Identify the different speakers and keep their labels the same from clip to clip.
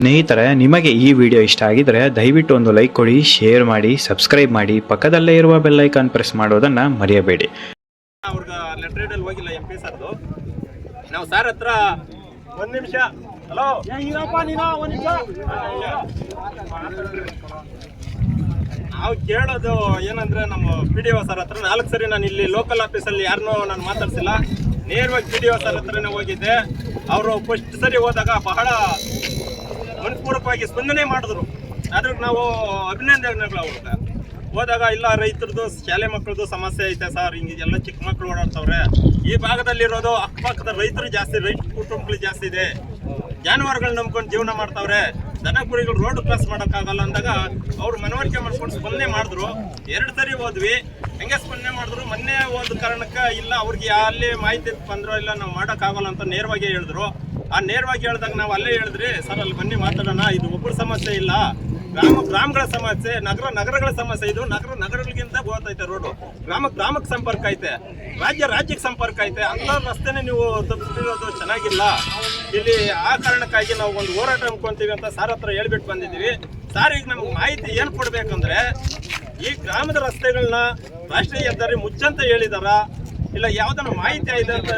Speaker 1: ಸ್ನೇಹಿತರೆ ನಿಮಗೆ ಈ ವಿಡಿಯೋ ಇಷ್ಟ ಆಗಿದ್ರೆ ದಯವಿಟ್ಟು ಒಂದು ಲೈಕ್ ಕೊಡಿ ಶೇರ್ ಮಾಡಿ ಸಬ್ಸ್ಕ್ರೈಬ್ ಮಾಡಿ ಪಕ್ಕದಲ್ಲೇ ಇರುವ ಬೆಲ್ ಐಕಾನ್ ಪ್ರೆಸ್ ಮಾಡೋದನ್ನ ಮರೆಯಬೇಡಿ.
Speaker 2: ಅವ್ರಿಗೆ ಹೋಗಿಲ್ಲ ಎಂ ಪಿ ಸರ್ದು ನಾವು ಸರ್ ಹತ್ರ ಒಂದು ನಿಮಿಷ. ಹಲೋ ನಾವು ಕೇಳೋದು ಏನಂದ್ರೆ ನಮ್ಮ ಪಿ ಡಿ ಓ ಸರ್ ಹತ್ರ. ನಾಲ್ಕು ಸರಿ ನಾನು ಇಲ್ಲಿ ಲೋಕಲ್ ಆಫೀಸಲ್ಲಿ ಯಾರನ್ನೂ ನಾನು ಮಾತಾಡ್ಸಿಲ್ಲ. ನೇರವಾಗಿ ಪಿ ಡಿ ಓ ಸರ್ ಹತ್ರನೇ ಹೋಗಿದ್ದೆ. ಅವರು ಫಸ್ಟ್ ಸರಿ ಹೋದಾಗ ಬಹಳ ಮನಪೂರ್ವಕವಾಗಿ ಸ್ಪಂದನೆ ಮಾಡಿದ್ರು. ಅದಕ್ಕೆ ನಾವು ಅಭಿನಂದನೆಗಳು ಅವ್ರಿಗೆ. ಹೋದಾಗ ಇಲ್ಲ ರೈತರದು ಶಾಲೆ ಮಕ್ಕಳದು ಸಮಸ್ಯೆ ಐತೆ ಸರ್, ಹಿಂಗೆ ಎಲ್ಲ ಚಿಕ್ಕ ಮಕ್ಕಳು ಓಡಾಡ್ತವ್ರೆ. ಈ ಭಾಗದಲ್ಲಿರೋದು ಅಕ್ಕಪಕ್ಕದ ರೈತರು ಜಾಸ್ತಿ, ರೈತ ಕುಟುಂಬಗಳು ಜಾಸ್ತಿ ಇದೆ. ಜಾನುವಾರುಗಳು ನಂಬ್ಕೊಂಡು ಜೀವನ ಮಾಡ್ತಾವ್ರೆ. ದನ ಕುರಿಗಳು ರೋಡ್ ಕ್ರಾಸ್ ಮಾಡೋಕ್ಕಾಗಲ್ಲ ಅಂದಾಗ ಅವ್ರು ಮನವರಿಕೆ ಮಾಡ್ಕೊಂಡು ಸ್ಪಂದನೆ ಮಾಡಿದ್ರು. ಎರಡು ಸರಿ ಹೋದ್ವಿ. ಹೆಂಗೆ ಸ್ಪಂದನೆ ಮಾಡಿದ್ರು? ಮೊನ್ನೆ ಹೋದ ಕಾರಣಕ್ಕೆ ಇಲ್ಲ, ಅವ್ರಿಗೆ ಅಲ್ಲಿ ಮಾಹಿತಿ ಬಂದ್ರೋ ಇಲ್ಲ, ನಾವು ಮಾಡೋಕ್ಕಾಗಲ್ಲ ಅಂತ ನೇರವಾಗಿ ಹೇಳಿದ್ರು. ಆ ನೇರವಾಗಿ ಹೇಳಿದಾಗ ನಾವು ಅಲ್ಲೇ ಹೇಳಿದ್ರಿ, ಸರ್, ಅಲ್ಲಿ ಬನ್ನಿ ಮಾತಾಡೋಣ, ಇದು ಒಬ್ಬರ ಸಮಸ್ಯೆ ಇಲ್ಲ. ಗ್ರಾಮ, ಗ್ರಾಮಗಳ ಸಮಸ್ಯೆ, ನಗರ, ನಗರಗಳ ಸಮಸ್ಯೆ ಇದು. ನಗರ, ನಗರಗಳಿಗಿಂತ ಹೋಗ್ತೈತೆ ರೋಡು ಗ್ರಾಮ, ಗ್ರಾಮಕ್ಕೆ ಸಂಪರ್ಕ ಐತೆ. ರಾಜ್ಯ, ರಾಜ್ಯಕ್ಕೆ ಸಂಪರ್ಕ ಐತೆ. ಅಂತ ರಸ್ತೆನೇ ನೀವು ತಪ್ಪಿಸ್ತಿರೋದು ಚೆನ್ನಾಗಿಲ್ಲ. ಇಲ್ಲಿ ಆ ಕಾರಣಕ್ಕಾಗಿ ನಾವು ಒಂದು ಹೋರಾಟ ಅನ್ಕೊಂತೀವಿ ಅಂತ ಸಾರ್ ಹತ್ರ ಹೇಳ್ಬಿಟ್ಟು ಬಂದಿದ್ದೀವಿ. ಸಾರ್, ಈಗ ನಮ್ಗೆ ಮಾಹಿತಿ ಏನು ಕೊಡ್ಬೇಕಂದ್ರೆ, ಈ ಗ್ರಾಮದ ರಸ್ತೆಗಳನ್ನ ರಾಷ್ಟ್ರೀಯ ಹೆದ್ದಾರಿ ಮುಚ್ಚಂತ ಹೇಳಿದಾರ. ಇಲ್ಲ ಯಾವ್ದನ್ನ ಮಾಹಿತಿ ಇದೆ ಅಂತ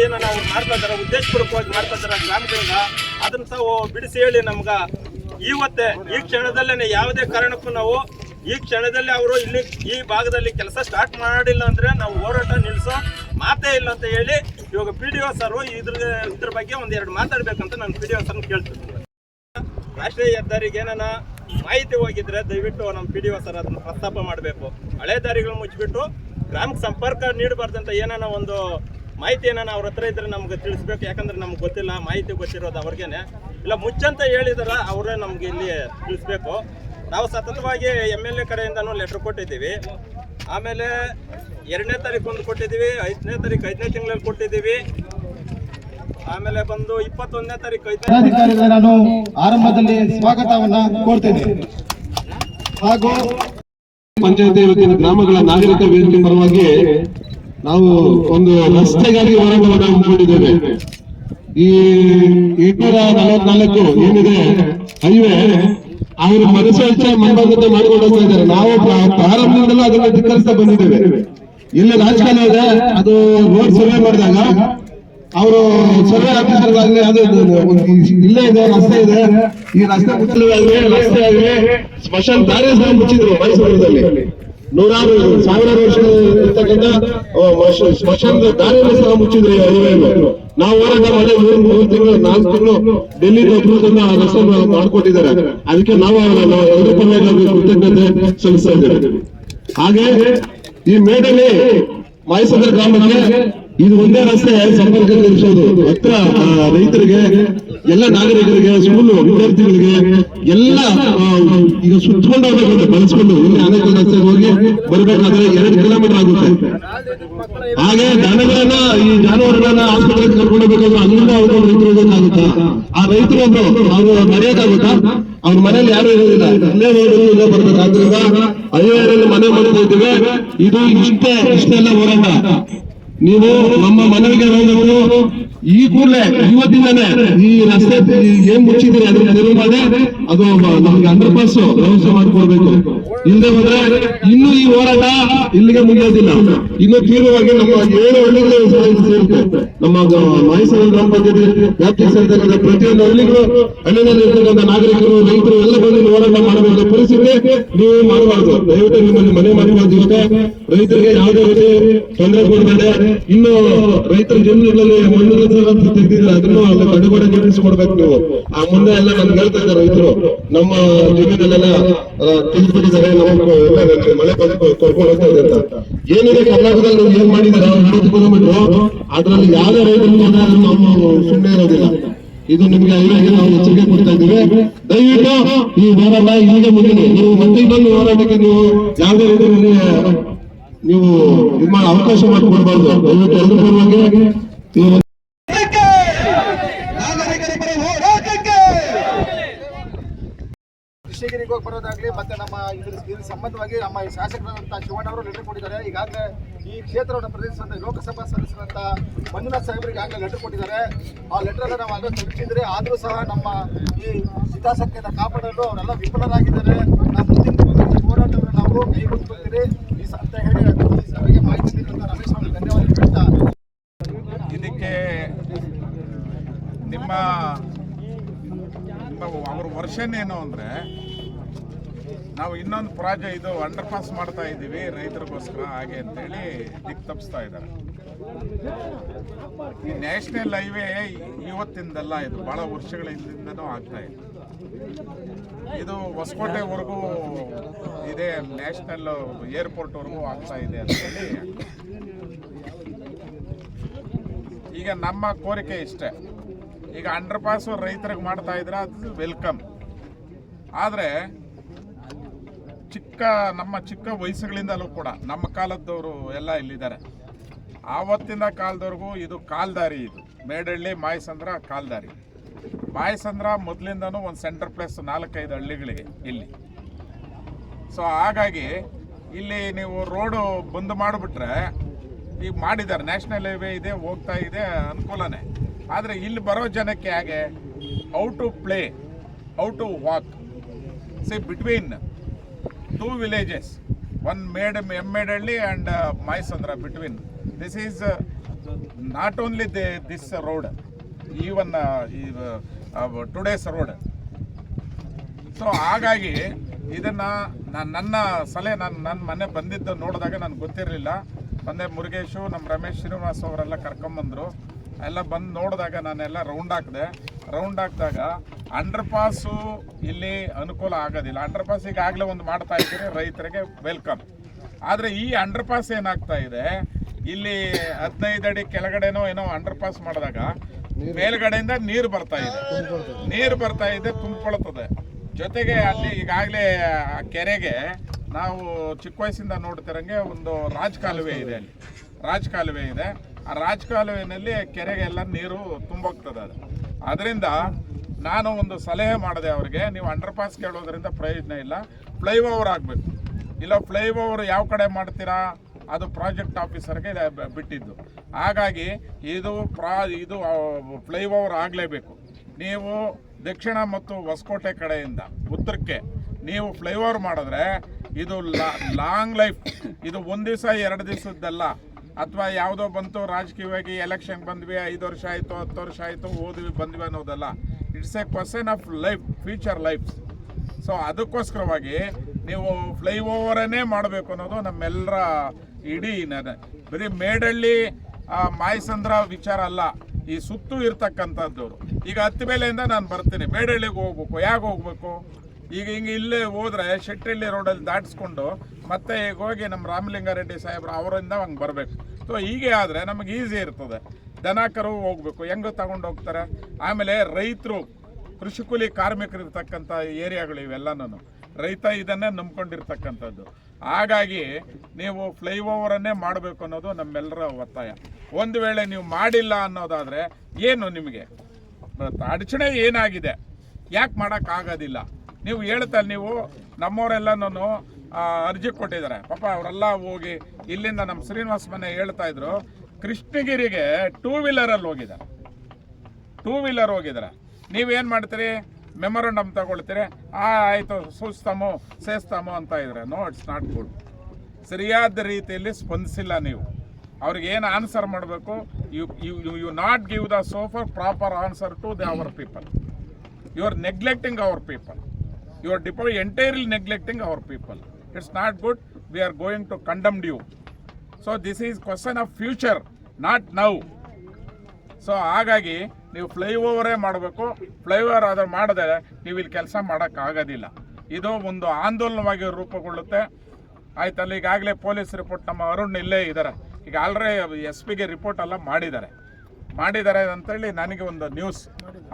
Speaker 2: ಏನೋ ನಾವು ಮಾಡ್ತಾ ಇದಾರೆ ಉದ್ದೇಶಪೂರ್ವಕವಾಗಿ ಮಾಡ್ತಾ ಇದಾರೆ ಗ್ರಾಮಗಳನ್ನ ಅದನ್ನ ತಾವು ಬಿಡಿಸಿ ಹೇಳಿ ನಮ್ಗ ಇವತ್ತೇ ಈ ಕ್ಷಣದಲ್ಲೇ ಯಾವುದೇ ಕಾರಣಕ್ಕೂ ನಾವು ಈ ಕ್ಷಣದಲ್ಲಿ ಅವರು ಇಲ್ಲಿ ಈ ಭಾಗದಲ್ಲಿ ಕೆಲಸ ಸ್ಟಾರ್ಟ್ ಮಾಡಿಲ್ಲ ಅಂದ್ರೆ ನಾವು ಹೋರಾಟ ನಿಲ್ಲಿಸೋ ಮಾತೇ ಇಲ್ಲ ಅಂತ ಹೇಳಿ ಇವಾಗ ಪಿ ಡಿ ಒ ಸರ್ ಇದ್ರ ಇದ್ರ ಬಗ್ಗೆ ಒಂದೆರಡು ಮಾತಾಡ್ಬೇಕಂತ ನಾನು ಪಿ ಡಿ ಒ ಸರ್ನ ಕೇಳ್ತೀನಿ ರಾಷ್ಟ್ರೀಯ ಹೆದ್ದಾರಿಗೆ ಏನಾನ ಮಾಹಿತಿ ಹೋಗಿದ್ರೆ ದಯವಿಟ್ಟು ನಮ್ಮ ಪಿ ಡಿ ಒ ಸರ್ ಅದನ್ನ ಪ್ರಸ್ತಾಪ ಮಾಡಬೇಕು. ಹಳೆ ದಾರಿಗಳು ಮುಚ್ಚಿಬಿಟ್ಟು ಗ್ರಾಮಕ್ಕೆ ಸಂಪರ್ಕ ನೀಡಬಾರ್ದಂತ ಏನಾನ ಒಂದು ಮಾಹಿತಿ ಏನಾನ ಅವ್ರ ಹತ್ರ ಇದ್ರೆ ನಮ್ಗೆ ತಿಳಿಸ್ಬೇಕು. ಯಾಕಂದ್ರೆ ನಮ್ಗೆ ಗೊತ್ತಿಲ್ಲ, ಮಾಹಿತಿ ಗೊತ್ತಿರೋದು ಅವ್ರಿಗೇನೆ. ಇಲ್ಲ, ಮುಚ್ಚಂತ ಹೇಳಿದಾರ ಅವರೇ ನಮ್ಗೆ ಇಲ್ಲಿ ತಿಳಿಸ್ಬೇಕು. ನಾವು ಸತತವಾಗಿ ಎಂ ಎಲ್ ಎ ಕಡೆಯಿಂದನೂ ಲೆಟ್ರ್ ಕೊಟ್ಟಿದ್ದೀವಿ. ಆಮೇಲೆ ಎರಡನೇ ತಾರೀಕು ಒಂದು ಕೊಟ್ಟಿದ್ದೀವಿ, ಐದನೇ ತಾರೀಕು ಐದನೇ ತಿಂಗಳಲ್ಲಿ ಕೊಟ್ಟಿದ್ದೀವಿ. ಆಮೇಲೆ ಬಂದು ಇಪ್ಪತ್ತೊಂದನೇ ತಾರೀಕು ಐದನೇ
Speaker 3: ನಾನು ಆರಂಭದಲ್ಲಿ ಸ್ವಾಗತವನ್ನ ಕೊಡ್ತೇನೆ ಹಾಗೂ
Speaker 4: ಪಂಚಾಯತಿ ವತಿಯಿಂದ ಗ್ರಾಮಗಳ ನಾಗರಿಕ ವೇದಿಕೆ ಪರವಾಗಿ ನಾವು ಒಂದು ರಸ್ತೆಗಾಗಿ ಹೋರಾಟವನ್ನು ಹಮ್ಮಿಕೊಂಡಿದ್ದೇವೆ. ಈ ಇನ್ನೂರ ನಲವತ್ನಾಲ್ಕು ಏನಿದೆ, ಹೈವೇ, ಅವರು ಮನಸ್ಸು ಮಂಡಗತೆ ಮಾಡಿಕೊಂಡು ಹೋಗ್ತಾ ಇದ್ದಾರೆ. ನಾವು ಪ್ರ- ಪ್ರಾರಂಭದಿಂದಲೂ ಅದನ್ನ ಧಿಕ್ಕರಿಸ್ತಾ ಬಂದಿದ್ದೇವೆ. ಇಲ್ಲಿ ರಾಜಕಾರಣ ಇದೆ, ಅದು ರೋಡ್ ಸರ್ವೆ ಮಾಡಿದಾಗ ಅವರು ಸರ್ವೆ ಆಫೀಸರ್ಗಳಾಗ್ಲಿ ಅದು ಇಲ್ಲೇ ಇದೆ, ರಸ್ತೆ ಇದೆ. ಈ ರಸ್ತೆ ಮುಚ್ಚಲಾಗ್ಲಿ ರಸ್ತೆ ಆಗಲಿ ಸ್ಮಶಾನ ದಾರಿ ಸಹ ಮುಚ್ಚಿದ್ರು ಮೈಸೂರಿನಲ್ಲಿ. ನೂರಾರು ಸಾವಿರಾರು ವರ್ಷ ಇರ್ತಕ್ಕಂಥ ಸ್ಮಶಾನದ ದಾರಿಯನ್ನು ಸಹ ಮುಚ್ಚಿದ್ರು ಈ ಹೈವೇನು ನಾವು ಹೋರಾಟ ಮಾಡಿ ಮೂರು ಮೂರು ತಿಂಗಳು, ನಾಲ್ಕು ತಿಂಗಳು ಡೆಲ್ಲಿ ಆ ರಸ್ತೆ ಮಾಡ್ಕೊಟ್ಟಿದ್ದಾರೆ. ಅದಕ್ಕೆ ನಾವು ಎರಡು ಪರವಾಗಿ ಕೃತಜ್ಞತೆ ಸಲ್ಲಿಸ್ತಾ ಇದ್ದೇವೆ. ಹಾಗೆ ಈ ಮೇಡಲ್ಲಿ ಮೈಸೂರು ಗ್ರಾಮಕ್ಕೆ ಇದು ಒಂದೇ ರಸ್ತೆ ಸಂಪರ್ಕ ಕಲ್ಪಿಸೋದು. ಹತ್ರ ರೈತರಿಗೆ, ಎಲ್ಲ ನಾಗರಿಕರಿಗೆ ಸ್ಕೂಲು ವಿದ್ಯಾರ್ಥಿಗಳಿಗೆ ಎಲ್ಲ ಈಗ ಸುತ್ತಕೊಂಡು ಹೋಗ್ಬೇಕಂತೆ ಬಳಸ್ಕೊಂಡು ಇಲ್ಲಿ ಅನೇಕ ರಸ್ತೆಗೆ ಹೋಗಿ ಬರಬೇಕಾದ್ರೆ ಎರಡು ಕಿಲೋಮೀಟರ್ ಆಗುತ್ತೆ. ಹಾಗೆ ದನಗಳನ್ನ, ಈ ಜಾನುವಾರುಗಳನ್ನ ಆಸ್ಪತ್ರೆಗೆ ಕರ್ಕೊಂಡು ಹೋಗ್ಬೇಕಾದ್ರೆ ಅಲ್ಲಿಂದ ಅವ್ರಿಗೆ ರೈತರು ಹೋಗೋಕ್ಕಾಗುತ್ತಾ ಆ ರೈತರು ಒಬ್ರು ಅವ್ರು ನಡೆಯಕ್ಕಾಗುತ್ತಾ ಅವ್ರ ಮನೇಲಿ ಯಾರು ಇರೋದಿಲ್ಲ. ಅಲ್ಲೇ ಹೋದ್ರು, ಇಲ್ಲ ಬರ್ಬೇಕು ಆದ್ರಿಂದ ಮನೆ ಮಾಡ್ತಾ ಇದು ಇಷ್ಟೇ, ಇಷ್ಟೆಲ್ಲ ಹೋರಾಟ. ನೀವು ನಮ್ಮ ಮನವಿಗೆ ಹೋಗಬೇಕು. ಈ ಕೂಡಲೇ ಇವತ್ತಿಂದಾನೆ ಈ ರಸ್ತೆ ಏನ್ ಮುಚ್ಚಿದ್ರೆ ಅದ್ರ ತೆರವು ಮಾಡಿ. ಅದು ನಮ್ಗೆ ಅಂಡರ್ ಪಾಸ್ ವ್ಯವಸ್ಥೆ ಮಾಡ್ಕೊಳ್ಬೇಕು ಇಲ್ಲದೆ ಹೋದ್ರೆ ಇನ್ನು ಈ ಹೋರಾಟ ಇಲ್ಲಿಗೆ ಮುಗಿಯೋದಿಲ್ಲ. ಇನ್ನು ತೀವ್ರವಾಗಿ ನಮ್ಮ ಏಳು ಹಳ್ಳಿಗಳು ಸೇರುತ್ತೆ. ನಮ್ಮ ಮೈಸೂರು ಗ್ರಾಮ ಪಂಚಾಯತಿ ವ್ಯಾಪ್ತಿಗೆ ಸೇರ್ತಕ್ಕಂಥ ಪ್ರತಿಯೊಂದು ಹಳ್ಳಿಗಳು ಹಳ್ಳಿನಲ್ಲಿ ಇರ್ತಕ್ಕಂಥ ನಾಗರಿಕರು, ರೈತರು ಎಲ್ಲ ಬಂದು ಹೋರಾಟ ಮಾಡಬಹುದು ಪರಿಸ್ಥಿತಿ ನೀವು ಮಾಡಬಾರದು. ದಯವಿಟ್ಟು ನಿಮ್ಮಲ್ಲಿ ಮನೆ ಮನೆ ಮಾಡಿರುತ್ತೆ ರೈತರಿಗೆ ಯಾವುದೇ ರೀತಿ ತೊಂದರೆ ಕೊಡಬೇಡ. ಇನ್ನು ರೈತರ ಜಮೀನುಗಳಲ್ಲಿ ಮಣ್ಣು ತೆಗೆದಿದ್ರೆ ಅದನ್ನು ಅಲ್ಲಿ ತಡೆಗೋಡೆ ನೋಟಿಸ್ ಕೊಡ್ಬೇಕು ನೀವು. ಆ ಮುಂದೆ ಎಲ್ಲ ನನ್ಗೆ ಹೇಳ್ತಾ ಇದ್ದಾರೆ ರೈತರು. ನಮ್ಮ ಜಮೀನಲ್ಲೆಲ್ಲ ತಿಳಿಸ್ಬಿಟ್ಟಿದ್ದಾರೆ ನನ್ಗೆ ಮಳೆ ಕರ್ಕೊಂಡು ಇದೆ ಏನಿದೆ ಕರ್ನಾಟಕದಲ್ಲಿ ಏನ್ ಮಾಡಿದ್ದಾರೆ? ನಲವತ್ತು ಕಿಲೋಮೀಟರ್. ಅದ್ರಲ್ಲಿ ಯಾವ್ದೇ ರೈತರು ಸುಮ್ಮನೆ ಇರೋದಿಲ್ಲ. ಇದು ನಿಮ್ಗೆ ಐವರಿಗೆ ನಾವು ಎಚ್ಚರಿಕೆ ಕೊಡ್ತಾ ಇದ್ದೀವಿ. ದಯವಿಟ್ಟು ಈ ಹೋರಾಟ ಈಗ ಮುಗಿಲಿ ನೀವು ಮತ್ತೆ ಇನ್ನೊಂದು ಹೋರಾಟಕ್ಕೆ ನೀವು ಯಾವುದೇ ರೀತಿಯಲ್ಲಿ ನೀವು ಮಾಡಿ ಅವಕಾಶ ಮಾಡಿಕೊಡ್ಬಾರ್ದು. ದಯವಿಟ್ಟು ಎಲ್ಲರೂ ಪರವಾಗಿ ನೀವು
Speaker 3: ಹೋಗಿ ಬರೋದಾಗ್ಲಿ ಮತ್ತೆ ನಮ್ಮ ಇದ್ರ ಸಂಬಂಧವಾಗಿ ನಮ್ಮ ಶಾಸಕರಾದಂತಹ ಶಿವಣ್ಣ ಅವರು ಲೆಟರ್ ಕೊಟ್ಟಿದ್ದಾರೆ. ಈಗಾಗಲೇ ಈ ಕ್ಷೇತ್ರವನ್ನು ಪ್ರತಿನಿಧಿಸಿದಂಥ ಲೋಕಸಭಾ ಸದಸ್ಯರಂತ ಮಂಜುನಾಥ್ ಸಾಹೇಬರಿಗೆ ಆಗಲೇ ಲೆಟರ್ ಕೊಟ್ಟಿದ್ದಾರೆ. ಆ ಲೆಟರ್ ಅನ್ನು ನಾವು ಆಗಲೇ ತಲುಪಿಸಿದ್ರೆ ಆದರೂ ಸಹ ನಮ್ಮ ಈ ಹಿತಾಸಕ್ತಿಯನ್ನು ಕಾಪಾಡಲು ಅವರೆಲ್ಲ ವಿಫಲರಾಗಿದ್ದಾರೆ. ನಾವು ಮುಂದಿನ ಹೋರಾಟವನ್ನು ನಾವು ಕೈಗೊಳ್ತೀವಿ ಈ ಅಂತ ಹೇಳಿ ಈ ಸಭೆಗೆ ಮಾಹಿತಿ ನೀಡಿದಂಥ ರಮೇಶ್ ಅವರಿಗೆ ಧನ್ಯವಾದ ಹೇಳ್ತಾ
Speaker 5: ಇದಕ್ಕೆ ನಿಮ್ಮ ಅವರು ಅವ್ರ ವರ್ಷನ್ ಏನು ಅಂದರೆ ನಾವು ಇನ್ನೊಂದು ಪ್ರಾಜೆಕ್ಟ್ ಇದು ಅಂಡರ್ ಪಾಸ್ ಮಾಡ್ತಾ ಇದ್ದೀವಿ, ರೈತರಿಗೋಸ್ಕರ ಹಾಗೆ ಅಂತೇಳಿ ದಿಕ್ ತಪ್ಪಿಸ್ತಾ ಇದ್ದಾರೆ. ಈ ನ್ಯಾಷನಲ್ ಹೈವೇ ಇವತ್ತಿಂದಲ್ಲ ಇದು ಭಾಳ ವರ್ಷಗಳ ಹಿಂದಿಂದನೂ ಆಗ್ತಾ ಇದೆ. ಇದು ಹೊಸಕೋಟೆವರೆಗೂ ಇದೆ ನ್ಯಾಷನಲ್ ಏರ್ಪೋರ್ಟ್ವರೆಗೂ ಆಗ್ತಾ ಇದೆ ಅಂತೇಳಿ ಈಗ ನಮ್ಮ ಕೋರಿಕೆ ಇಷ್ಟೇ. ಈಗ ಅಂಡರ್ ಪಾಸು ರೈತರಿಗೆ ಮಾಡ್ತಾ ಇದ್ರೆ ಅದು ವೆಲ್ಕಮ್ ಆದರೆ ಚಿಕ್ಕ, ನಮ್ಮ ಚಿಕ್ಕ ವಯಸ್ಸುಗಳಿಂದಲೂ ಕೂಡ, ನಮ್ಮ ಕಾಲದವರು ಎಲ್ಲ ಇಲ್ಲಿದ್ದಾರೆ. ಆವತ್ತಿನ ಕಾಲದವ್ರಿಗೂ ಇದು ಕಾಲ್ದಾರಿ ಇದು. ಮೇಡಹಳ್ಳಿ ಮಾಯಸಂದ್ರ, ಕಾಲ್ದಾರಿ. ಮಾಯಸಂದ್ರ ಮೊದಲಿಂದನೂ ಒಂದು ಸೆಂಟರ್ ಪ್ಲೇಸ್ ನಾಲ್ಕೈದು ಹಳ್ಳಿಗಳಿಗೆ ಇಲ್ಲಿ. ಸೊ ಹಾಗಾಗಿ ಇಲ್ಲಿ ನೀವು ರೋಡು ಬಂದ್ ಮಾಡಿಬಿಟ್ರೆ ಈಗ ಮಾಡಿದ್ದಾರೆ. ನ್ಯಾಷನಲ್ ಹೈವೇ ಇದೆ, ಹೋಗ್ತಾ ಇದೆ, ಅನುಕೂಲನೇ. ಆದರೆ ಇಲ್ಲಿ ಬರೋ ಜನಕ್ಕೆ ಹೇಗೆ? Out to play out to walk see between two villages one made M Medahalli and Mayasandra between this is not only the this road even today's road so ಹಾಗಾಗಿ ಇದನ್ನ ನಾನು ನನ್ನ ಸಲಹೆ, ನಾನು ನನ್ನ ಮನೆ ಬಂದಿದ್ದು ನೋಡಿದಾಗ ನನಗೆ ಗೊತ್ತಿರಲಿಲ್ಲ. ಬಂದೆ ಮುರುಗೇಶು ನಮ್ಮ ರಮೇಶ್ ಶ್ರೀನಿವಾಸ್ ಅವರೆಲ್ಲ ಕರ್ಕೊಂಬಂದರು. ಎಲ್ಲ ಬಂದು ನೋಡಿದಾಗ ನಾನೆಲ್ಲ ರೌಂಡ್ ಹಾಕಿದೆ. ರೌಂಡ್ ಹಾಕಿದಾಗ ಅಂಡರ್ ಪಾಸು ಇಲ್ಲಿ ಅನುಕೂಲ ಆಗೋದಿಲ್ಲ. ಅಂಡರ್ ಪಾಸ್ ಈಗಾಗಲೇ ಒಂದು ಮಾಡ್ತಾ ಇದ್ದೀರಿ ರೈತರಿಗೆ ವೆಲ್ಕಮ್ ಆದರೆ ಈ ಅಂಡರ್ ಪಾಸ್ ಏನಾಗ್ತಾ ಇದೆ ಇಲ್ಲಿ ಹದಿನೈದು ಅಡಿ ಕೆಳಗಡೆನೋ ಏನೋ ಅಂಡರ್ ಪಾಸ್ ಮಾಡಿದಾಗ ಮೇಲ್ಗಡೆಯಿಂದ ನೀರು ಬರ್ತಾ ಇದೆ. ನೀರು ಬರ್ತಾ ಇದೆ ತುಂಬಿಕೊಳ್ತದೆ ಜೊತೆಗೆ ಅಲ್ಲಿ ಈಗಾಗಲೇ ಆ ಕೆರೆಗೆ ನಾವು ಚಿಕ್ಕ ವಯಸ್ಸಿಂದ ನೋಡ್ತಿರಂಗೆ ಒಂದು ರಾಜಕಾಲುವೆ ಇದೆ ಅಲ್ಲಿ. ರಾಜಕಾಲುವೆ ಇದೆ. ಆ ರಾಜಕಾಲುವೆಯಲ್ಲಿ ಕೆರೆಗೆಲ್ಲ ನೀರು ತುಂಬೋಗ್ತದೆ ಅದು. ಅದರಿಂದ ನಾನು ಒಂದು ಸಲಹೆ ಮಾಡಿದೆ ಅವರಿಗೆ, ನೀವು ಅಂಡರ್ ಪಾಸ್ ಕೇಳೋದ್ರಿಂದ ಪ್ರಯೋಜನ ಇಲ್ಲ. ಫ್ಲೈಓವರ್ ಆಗಬೇಕು. ಇಲ್ಲ ಫ್ಲೈಓವರ್ ಯಾವ ಕಡೆ ಮಾಡ್ತೀರಾ? ಅದು ಪ್ರಾಜೆಕ್ಟ್ ಆಫೀಸರ್ಗೆ ಬಿಟ್ಟಿದ್ದು. ಹಾಗಾಗಿ ಇದು ಪ್ರಾ, ಇದು ಫ್ಲೈಓವರ್ ಆಗಲೇಬೇಕು. ನೀವು ದಕ್ಷಿಣ ಮತ್ತು ಹೊಸಕೋಟೆ ಕಡೆಯಿಂದ ಉತ್ತರಕ್ಕೆ ನೀವು ಫ್ಲೈಓವರ್ ಮಾಡಿದ್ರೆ ಇದು ಲಾಂಗ್ ಲೈಫ್ ಇದು ಒಂದು ದಿವಸ, ಎರಡು ದಿವಸದ್ದಲ್ಲ. ಅಥವಾ ಯಾವುದೋ ಬಂತು ರಾಜಕೀಯವಾಗಿ ಎಲೆಕ್ಷನ್ ಬಂದ್ವಿ, ಐದು ವರ್ಷ ಆಯಿತು, ಹತ್ತು ವರ್ಷ ಆಯಿತು, ಓದ್ವಿ, ಬಂದ್ವಿ ಅನ್ನೋದಲ್ಲ. It's a question of life future life so ಅದಕ್ಕೋಸ್ಕರವಾಗಿ ನೀವು ಫ್ಲೈ ಓವರನ್ನೇ ಮಾಡಬೇಕು ಅನ್ನೋದು ನಮ್ಮೆಲ್ಲರ ಇಡೀ ನನ್ನ ಬರೀ ಮೇಡಳ್ಳಿ ಮಾಯಸಂದ್ರ ವಿಚಾರ ಅಲ್ಲ, ಈ ಸುತ್ತು ಇರ್ತಕ್ಕಂಥದ್ದು ಈಗ ಹತ್ತು ಮೇಲೆಯಿಂದ ನಾನು ಬರ್ತೀನಿ. ಮೇಡಳ್ಳಿಗೆ ಹೋಗ್ಬೇಕು. ಯಾಕೆ ಹೋಗ್ಬೇಕು? ಈಗ ಹಿಂಗೆ ಇಲ್ಲೇ ಹೋದ್ರೆ ಶೆಟ್ಟಳ್ಳಿ ರೋಡಲ್ಲಿ ದಾಟಿಸ್ಕೊಂಡು ಮತ್ತೆ ಈಗ ಹೋಗಿ ನಮ್ಮ ರಾಮಲಿಂಗಾರೆಡ್ಡಿ ಸಾಹೇಬ್ರು ಅವರಿಂದ ಹಂಗೆ ಬರಬೇಕು. ಸೊ ಹೀಗೆ ಆದರೆ ನಮಗೆ ಈಸಿ ಇರ್ತದೆ. ದನ ಕರು ಹೋಗ್ಬೇಕು. ಹೆಂಗೆ ತಗೊಂಡು ಹೋಗ್ತಾರೆ. ಆಮೇಲೆ ರೈತರು, ಕೃಷಿ ಕೂಲಿ ಕಾರ್ಮಿಕರು ಇರ್ತಕ್ಕಂಥ ಏರಿಯಾಗಳು ಇವೆಲ್ಲನೂ. ರೈತ ಇದನ್ನೇ ನಂಬ್ಕೊಂಡಿರ್ತಕ್ಕಂಥದ್ದು. ಹಾಗಾಗಿ ನೀವು ಫ್ಲೈಓವರನ್ನೇ ಮಾಡಬೇಕು ಅನ್ನೋದು ನಮ್ಮೆಲ್ಲರ ಒತ್ತಾಯ. ಒಂದು ವೇಳೆ ನೀವು ಮಾಡಿಲ್ಲ ಅನ್ನೋದಾದರೆ ಏನು ನಿಮಗೆ? ಅಡಚಣೆ ಏನಾಗಿದೆ? ಯಾಕೆ ಮಾಡೋಕ್ಕಾಗೋದಿಲ್ಲ ನೀವು ಹೇಳ್ತಾ ನೀವು ನಮ್ಮವರೆಲ್ಲನೂ ಅರ್ಜಿ ಕೊಟ್ಟಿದ್ದಾರೆ. ಪಾಪ ಅವರೆಲ್ಲ ಹೋಗಿ ಇಲ್ಲಿಂದ ನಮ್ಮ ಶ್ರೀನಿವಾಸ್ ಮನೆ ಹೇಳ್ತಾ ಇದ್ರು, ಕೃಷ್ಣಗಿರಿಗೆ ಟೂ ವೀಲರಲ್ಲಿ ಹೋಗಿದ್ದಾರೆ. ಟೂ ವೀಲರ್ ಹೋಗಿದ್ದಾರೆ. ನೀವೇನು ಮಾಡ್ತೀರಿ? ಮೆಮೊರಂಡಮ್ ತಗೊಳ್ತೀರಿ. ಆ, ಆಯಿತು ಸೂಸ್ತಾಮೋ ಸೇಸ್ತಾಮೋ ಅಂತ ಇದ್ರೆ ನೋ ಇಟ್ಸ್ ನಾಟ್ ಗುಡ್ ಸರಿಯಾದ ರೀತಿಯಲ್ಲಿ ಸ್ಪಂದಿಸಿಲ್ಲ ನೀವು. ಅವ್ರಿಗೆ ಏನು ಆನ್ಸರ್ ಮಾಡಬೇಕು? You you you not give the so far proper answer to the our people you are neglecting our people you are depot entirely neglecting our people it's not good we are going to condemned you so this is question of future not now so ಹಾಗಾಗಿ ನೀವು ಫ್ಲೈಓವರೇ ಮಾಡಬೇಕು. Flyover ಆದ್ರೆ ಮಾಡಿದ್ರೆ ನೀವು ಇಲ್ಲಿ ಕೆಲಸ ಮಾಡೋಕ್ಕಾಗೋದಿಲ್ಲ. ಇದು ಒಂದು ಆಂದೋಲನವಾಗಿ ರೂಪುಗೊಳ್ಳುತ್ತೆ. ಆಯ್ತಲ್ಲ, ಈಗಾಗಲೇ ಪೊಲೀಸ್ ರಿಪೋರ್ಟ್ ನಮ್ಮ ಅರುಣ್ ಇಲ್ಲೇ ಇದ್ದಾರೆ. ಈಗ ಆಲ್ರೆಡಿ ಎಸ್ ಪಿಗೆ ರಿಪೋರ್ಟ್ ಎಲ್ಲ ಮಾಡಿದ್ದಾರೆ. ಮಾಡಿದ್ದಾರೆ ಅಂತೇಳಿ ನನಗೆ ಒಂದು ನ್ಯೂಸ್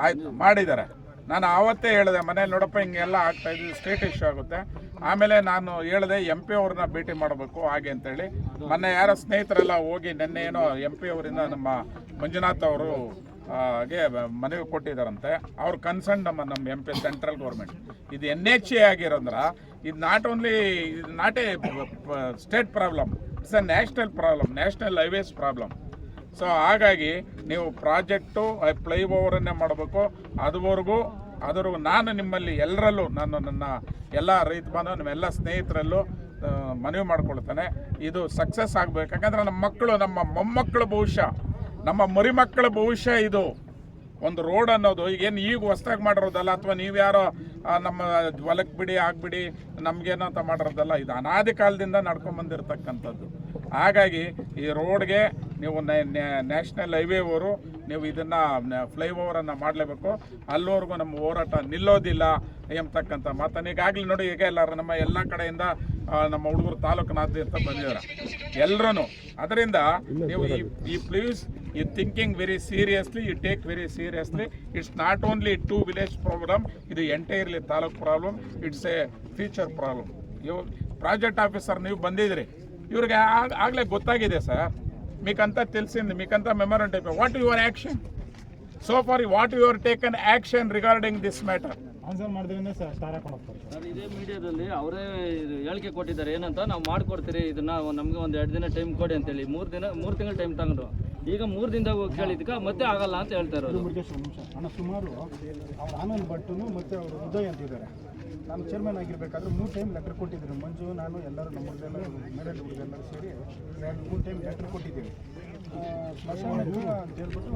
Speaker 5: ಆಯ್ತು, ಮಾಡಿದ್ದಾರೆ. ನಾನು ಆವತ್ತೇ ಹೇಳಿದೆ, ಮನೇಲಿ ನೋಡಪ್ಪ, ಹಿಂಗೆಲ್ಲ ಆಗ್ತಾ ಇದೆ ಸ್ಟೇಟ್ ಇಶ್ಯೂ ಆಗುತ್ತೆ. ಆಮೇಲೆ ನಾನು ಹೇಳಿದೆ ಎಂ ಪಿ ಅವ್ರನ್ನ ಭೇಟಿ ಮಾಡಬೇಕು, ಹಾಗೆ ಅಂತೇಳಿ. ಮೊನ್ನೆ ಯಾರೋ ಸ್ನೇಹಿತರೆಲ್ಲ ಹೋಗಿ ನಿನ್ನೆ ಏನೋ ಎಂ ಪಿ ಅವರಿಂದ ನಮ್ಮ ಮಂಜುನಾಥ್ ಅವರು ಗೆ ಮನವಿ ಕೊಟ್ಟಿದ್ದಾರಂತೆ. ಅವ್ರ ಕನ್ಸರ್ನ್ ನಮ್ಮ ನಮ್ಮ ಎಂ ಪಿ ಸೆಂಟ್ರಲ್ ಗೌರ್ಮೆಂಟ್ ಇದು ಎನ್ ಎಚ್ ಎ ಆಗಿರೋದ್ರ? ಇದು ನಾಟ್ ಓನ್ಲಿ ಇದು not a state problem it's a national problem national highways problem so ಹಾಗಾಗಿ ನೀವು ಪ್ರಾಜೆಕ್ಟು ಫ್ಲೈ ಓವರನ್ನೇ ಮಾಡಬೇಕು. ಅದುವರೆಗೂ ಅದರಗೂ ನಾನು ನಿಮ್ಮಲ್ಲಿ ಎಲ್ಲರಲ್ಲೂ, ನಾನು ನನ್ನ ಎಲ್ಲ ರೈತ ಬಾಂಧವ ನಿಮ್ಮೆಲ್ಲ ಸ್ನೇಹಿತರಲ್ಲೂ ಮನವಿ ಮಾಡ್ಕೊಳ್ತಾನೆ. ಇದು ಸಕ್ಸಸ್ ಆಗಬೇಕು. ಯಾಕಂದರೆ ನಮ್ಮ ಮಕ್ಕಳು, ನಮ್ಮ ಮೊಮ್ಮಕ್ಕಳ ಭವಿಷ್ಯ, ನಮ್ಮ ಮರಿಮಕ್ಕಳ ಭವಿಷ್ಯ ಇದು. ಒಂದು ರೋಡ್ ಅನ್ನೋದು, ಈಗೇನು ಈಗ ಹೊಸ್ದಾಗಿ ಮಾಡಿರೋದಲ್ಲ, ಅಥವಾ ನೀವು ಯಾರೋ ನಮ್ಮ ಹೊಲಕ್ಕೆ ಬಿಡಿ ಆಗ್ಬಿಡಿ ನಮಗೇನೋ ಅಂತ ಮಾಡಿರೋದಲ್ಲ, ಇದು ಅನಾದಿ ಕಾಲದಿಂದ ನಡ್ಕೊಂಡು ಬಂದಿರತಕ್ಕಂಥದ್ದು ಹಾಗಾಗಿ ಈ ರೋಡ್ಗೆ ನೀವು ನ್ಯಾಷನಲ್ ಹೈವೇವರು ನೀವು ಇದನ್ನು ಫ್ಲೈ ಓವರನ್ನು ಮಾಡಲೇಬೇಕು. ಅಲ್ಲಿವರೆಗೂ ನಮ್ಮ ಹೋರಾಟ ನಿಲ್ಲೋದಿಲ್ಲ ಎಂಬತಕ್ಕಂಥ ಮಾತನ್ನು ಈಗಾಗಲೇ ನೋಡಿ ಈಗ ಎಲ್ಲರೂ ನಮ್ಮ ಎಲ್ಲ ಕಡೆಯಿಂದ ನಮ್ಮ ಹುಡುಗರು ತಾಲೂಕಿನಾದ್ಯಂತ ಬಂದಿದ್ದಾರೆ. ಎಲ್ಲರೂ ಅದರಿಂದ ನೀವು ಈ ಈ please you thinking very seriously you take very seriously it's not only two village problem ಇದು entirely taluk problem it's a future problem ಇವು ಪ್ರಾಜೆಕ್ಟ್ ಆಫೀಸರ್ ನೀವು ಬಂದಿದ್ರಿ. ಇವ್ರಿಗೆ ಆಗಲೇ ಗೊತ್ತಾಗಿದೆ ಸರ್. మీకంతా ತಿಳಿಸಿದ್ದು మీకంతా memorandum what what your action so far what your taken action regarding this matter
Speaker 6: answer ಮಾಡಿದ್ರಿಂದ ಸರ್
Speaker 7: ಇದೇ ಮೀಡಿಯಾದಲ್ಲಿ ಅವರೇ ಹೇಳಿಕೆ ಕೊಟ್ಟಿದ್ದಾರೆ. ಏನಂತ ನಾವು ಮಾಡ್ಕೊಡ್ತೀರಿ ಇದನ್ನ ನಮಗೆ ಒಂದು ಎರಡು ದಿನ ಟೈಮ್ ಕೊಡಿ ಅಂತೇಳಿ ಮೂರು ದಿನ ಮೂರು ತಿಂಗಳು ಟೈಮ್ ತಗೊಂಡು. ಈಗ ಮೂರು ದಿನದಾಗ ಹೋಗಿ ಕೇಳಿದ್ಕ ಮತ್ತೆ ಆಗಲ್ಲ ಅಂತ
Speaker 6: ಹೇಳ್ತಾರೆ ಸುಮಾರು ಅವ್ರ ಆನಂದ್ ಭಟ್ನು ಮತ್ತೆ ಅವರು ಉದಯ್ ಅಂತಿದ್ದಾರೆ. ನಾನು ಚೇರ್ಮನ್ ಆಗಿರ್ಬೇಕಾದ್ರೆ ಮೂರು ಟೈಮ್ ಲೆಟರ್ ಕೊಟ್ಟಿದ್ದೀನಿ ಮಂಜು ನಾನು ಎಲ್ಲರೂ ನಮ್ಮ ಹುಡುಗೆಲ್ಲ ಮೇಡಲ್ ಹುಡುಗೆಲ್ಲರೂ ಸೇರಿ ಎರಡು ಮೂರು ಟೈಮ್ ಲೆಟರ್ ಕೊಟ್ಟಿದ್ದೀನಿ ಅಂತ ಹೇಳ್ಬಿಟ್ಟು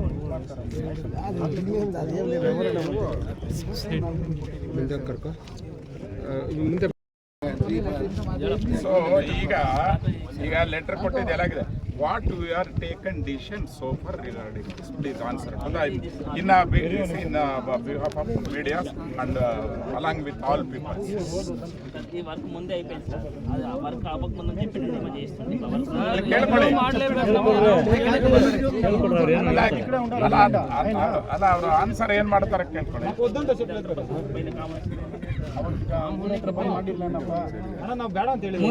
Speaker 5: ಸೊ ಈಗ ಈಗ ಲೆಟರ್ ಕೊಟ್ಟಿದ್ದು ಎಲ್ಲಾಗಿದೆ what you are taken decision so far regarding this please answer in in behalf of media and along with all people
Speaker 8: ఈ వర్క్ ముందే అయిపోయింది సార్ అది ఆ వర్క్ అవ్వక ముందు చెప్పి మేము చేస్తుంది ఆ వర్క్
Speaker 5: ಕೇಳ್ಕೊಳ್ಳಿ
Speaker 6: ಇಲ್ಲ
Speaker 5: ಅಲ್ಲ ಅಲ್ಲ ಅಲ್ಲ ಅವರು ಆನ್ಸರ್ ಏನ್ ಮಾಡ್ತಾರೆ ಕೇಳ್ಕೊಳ್ಳಿ
Speaker 6: ಮಾಡಿಲ್ಲನಪ್ಪ ಅಣ್ಣ ನಾವು ಬೇಡ ಅಂತ ಹೇಳಿದ್ವಿ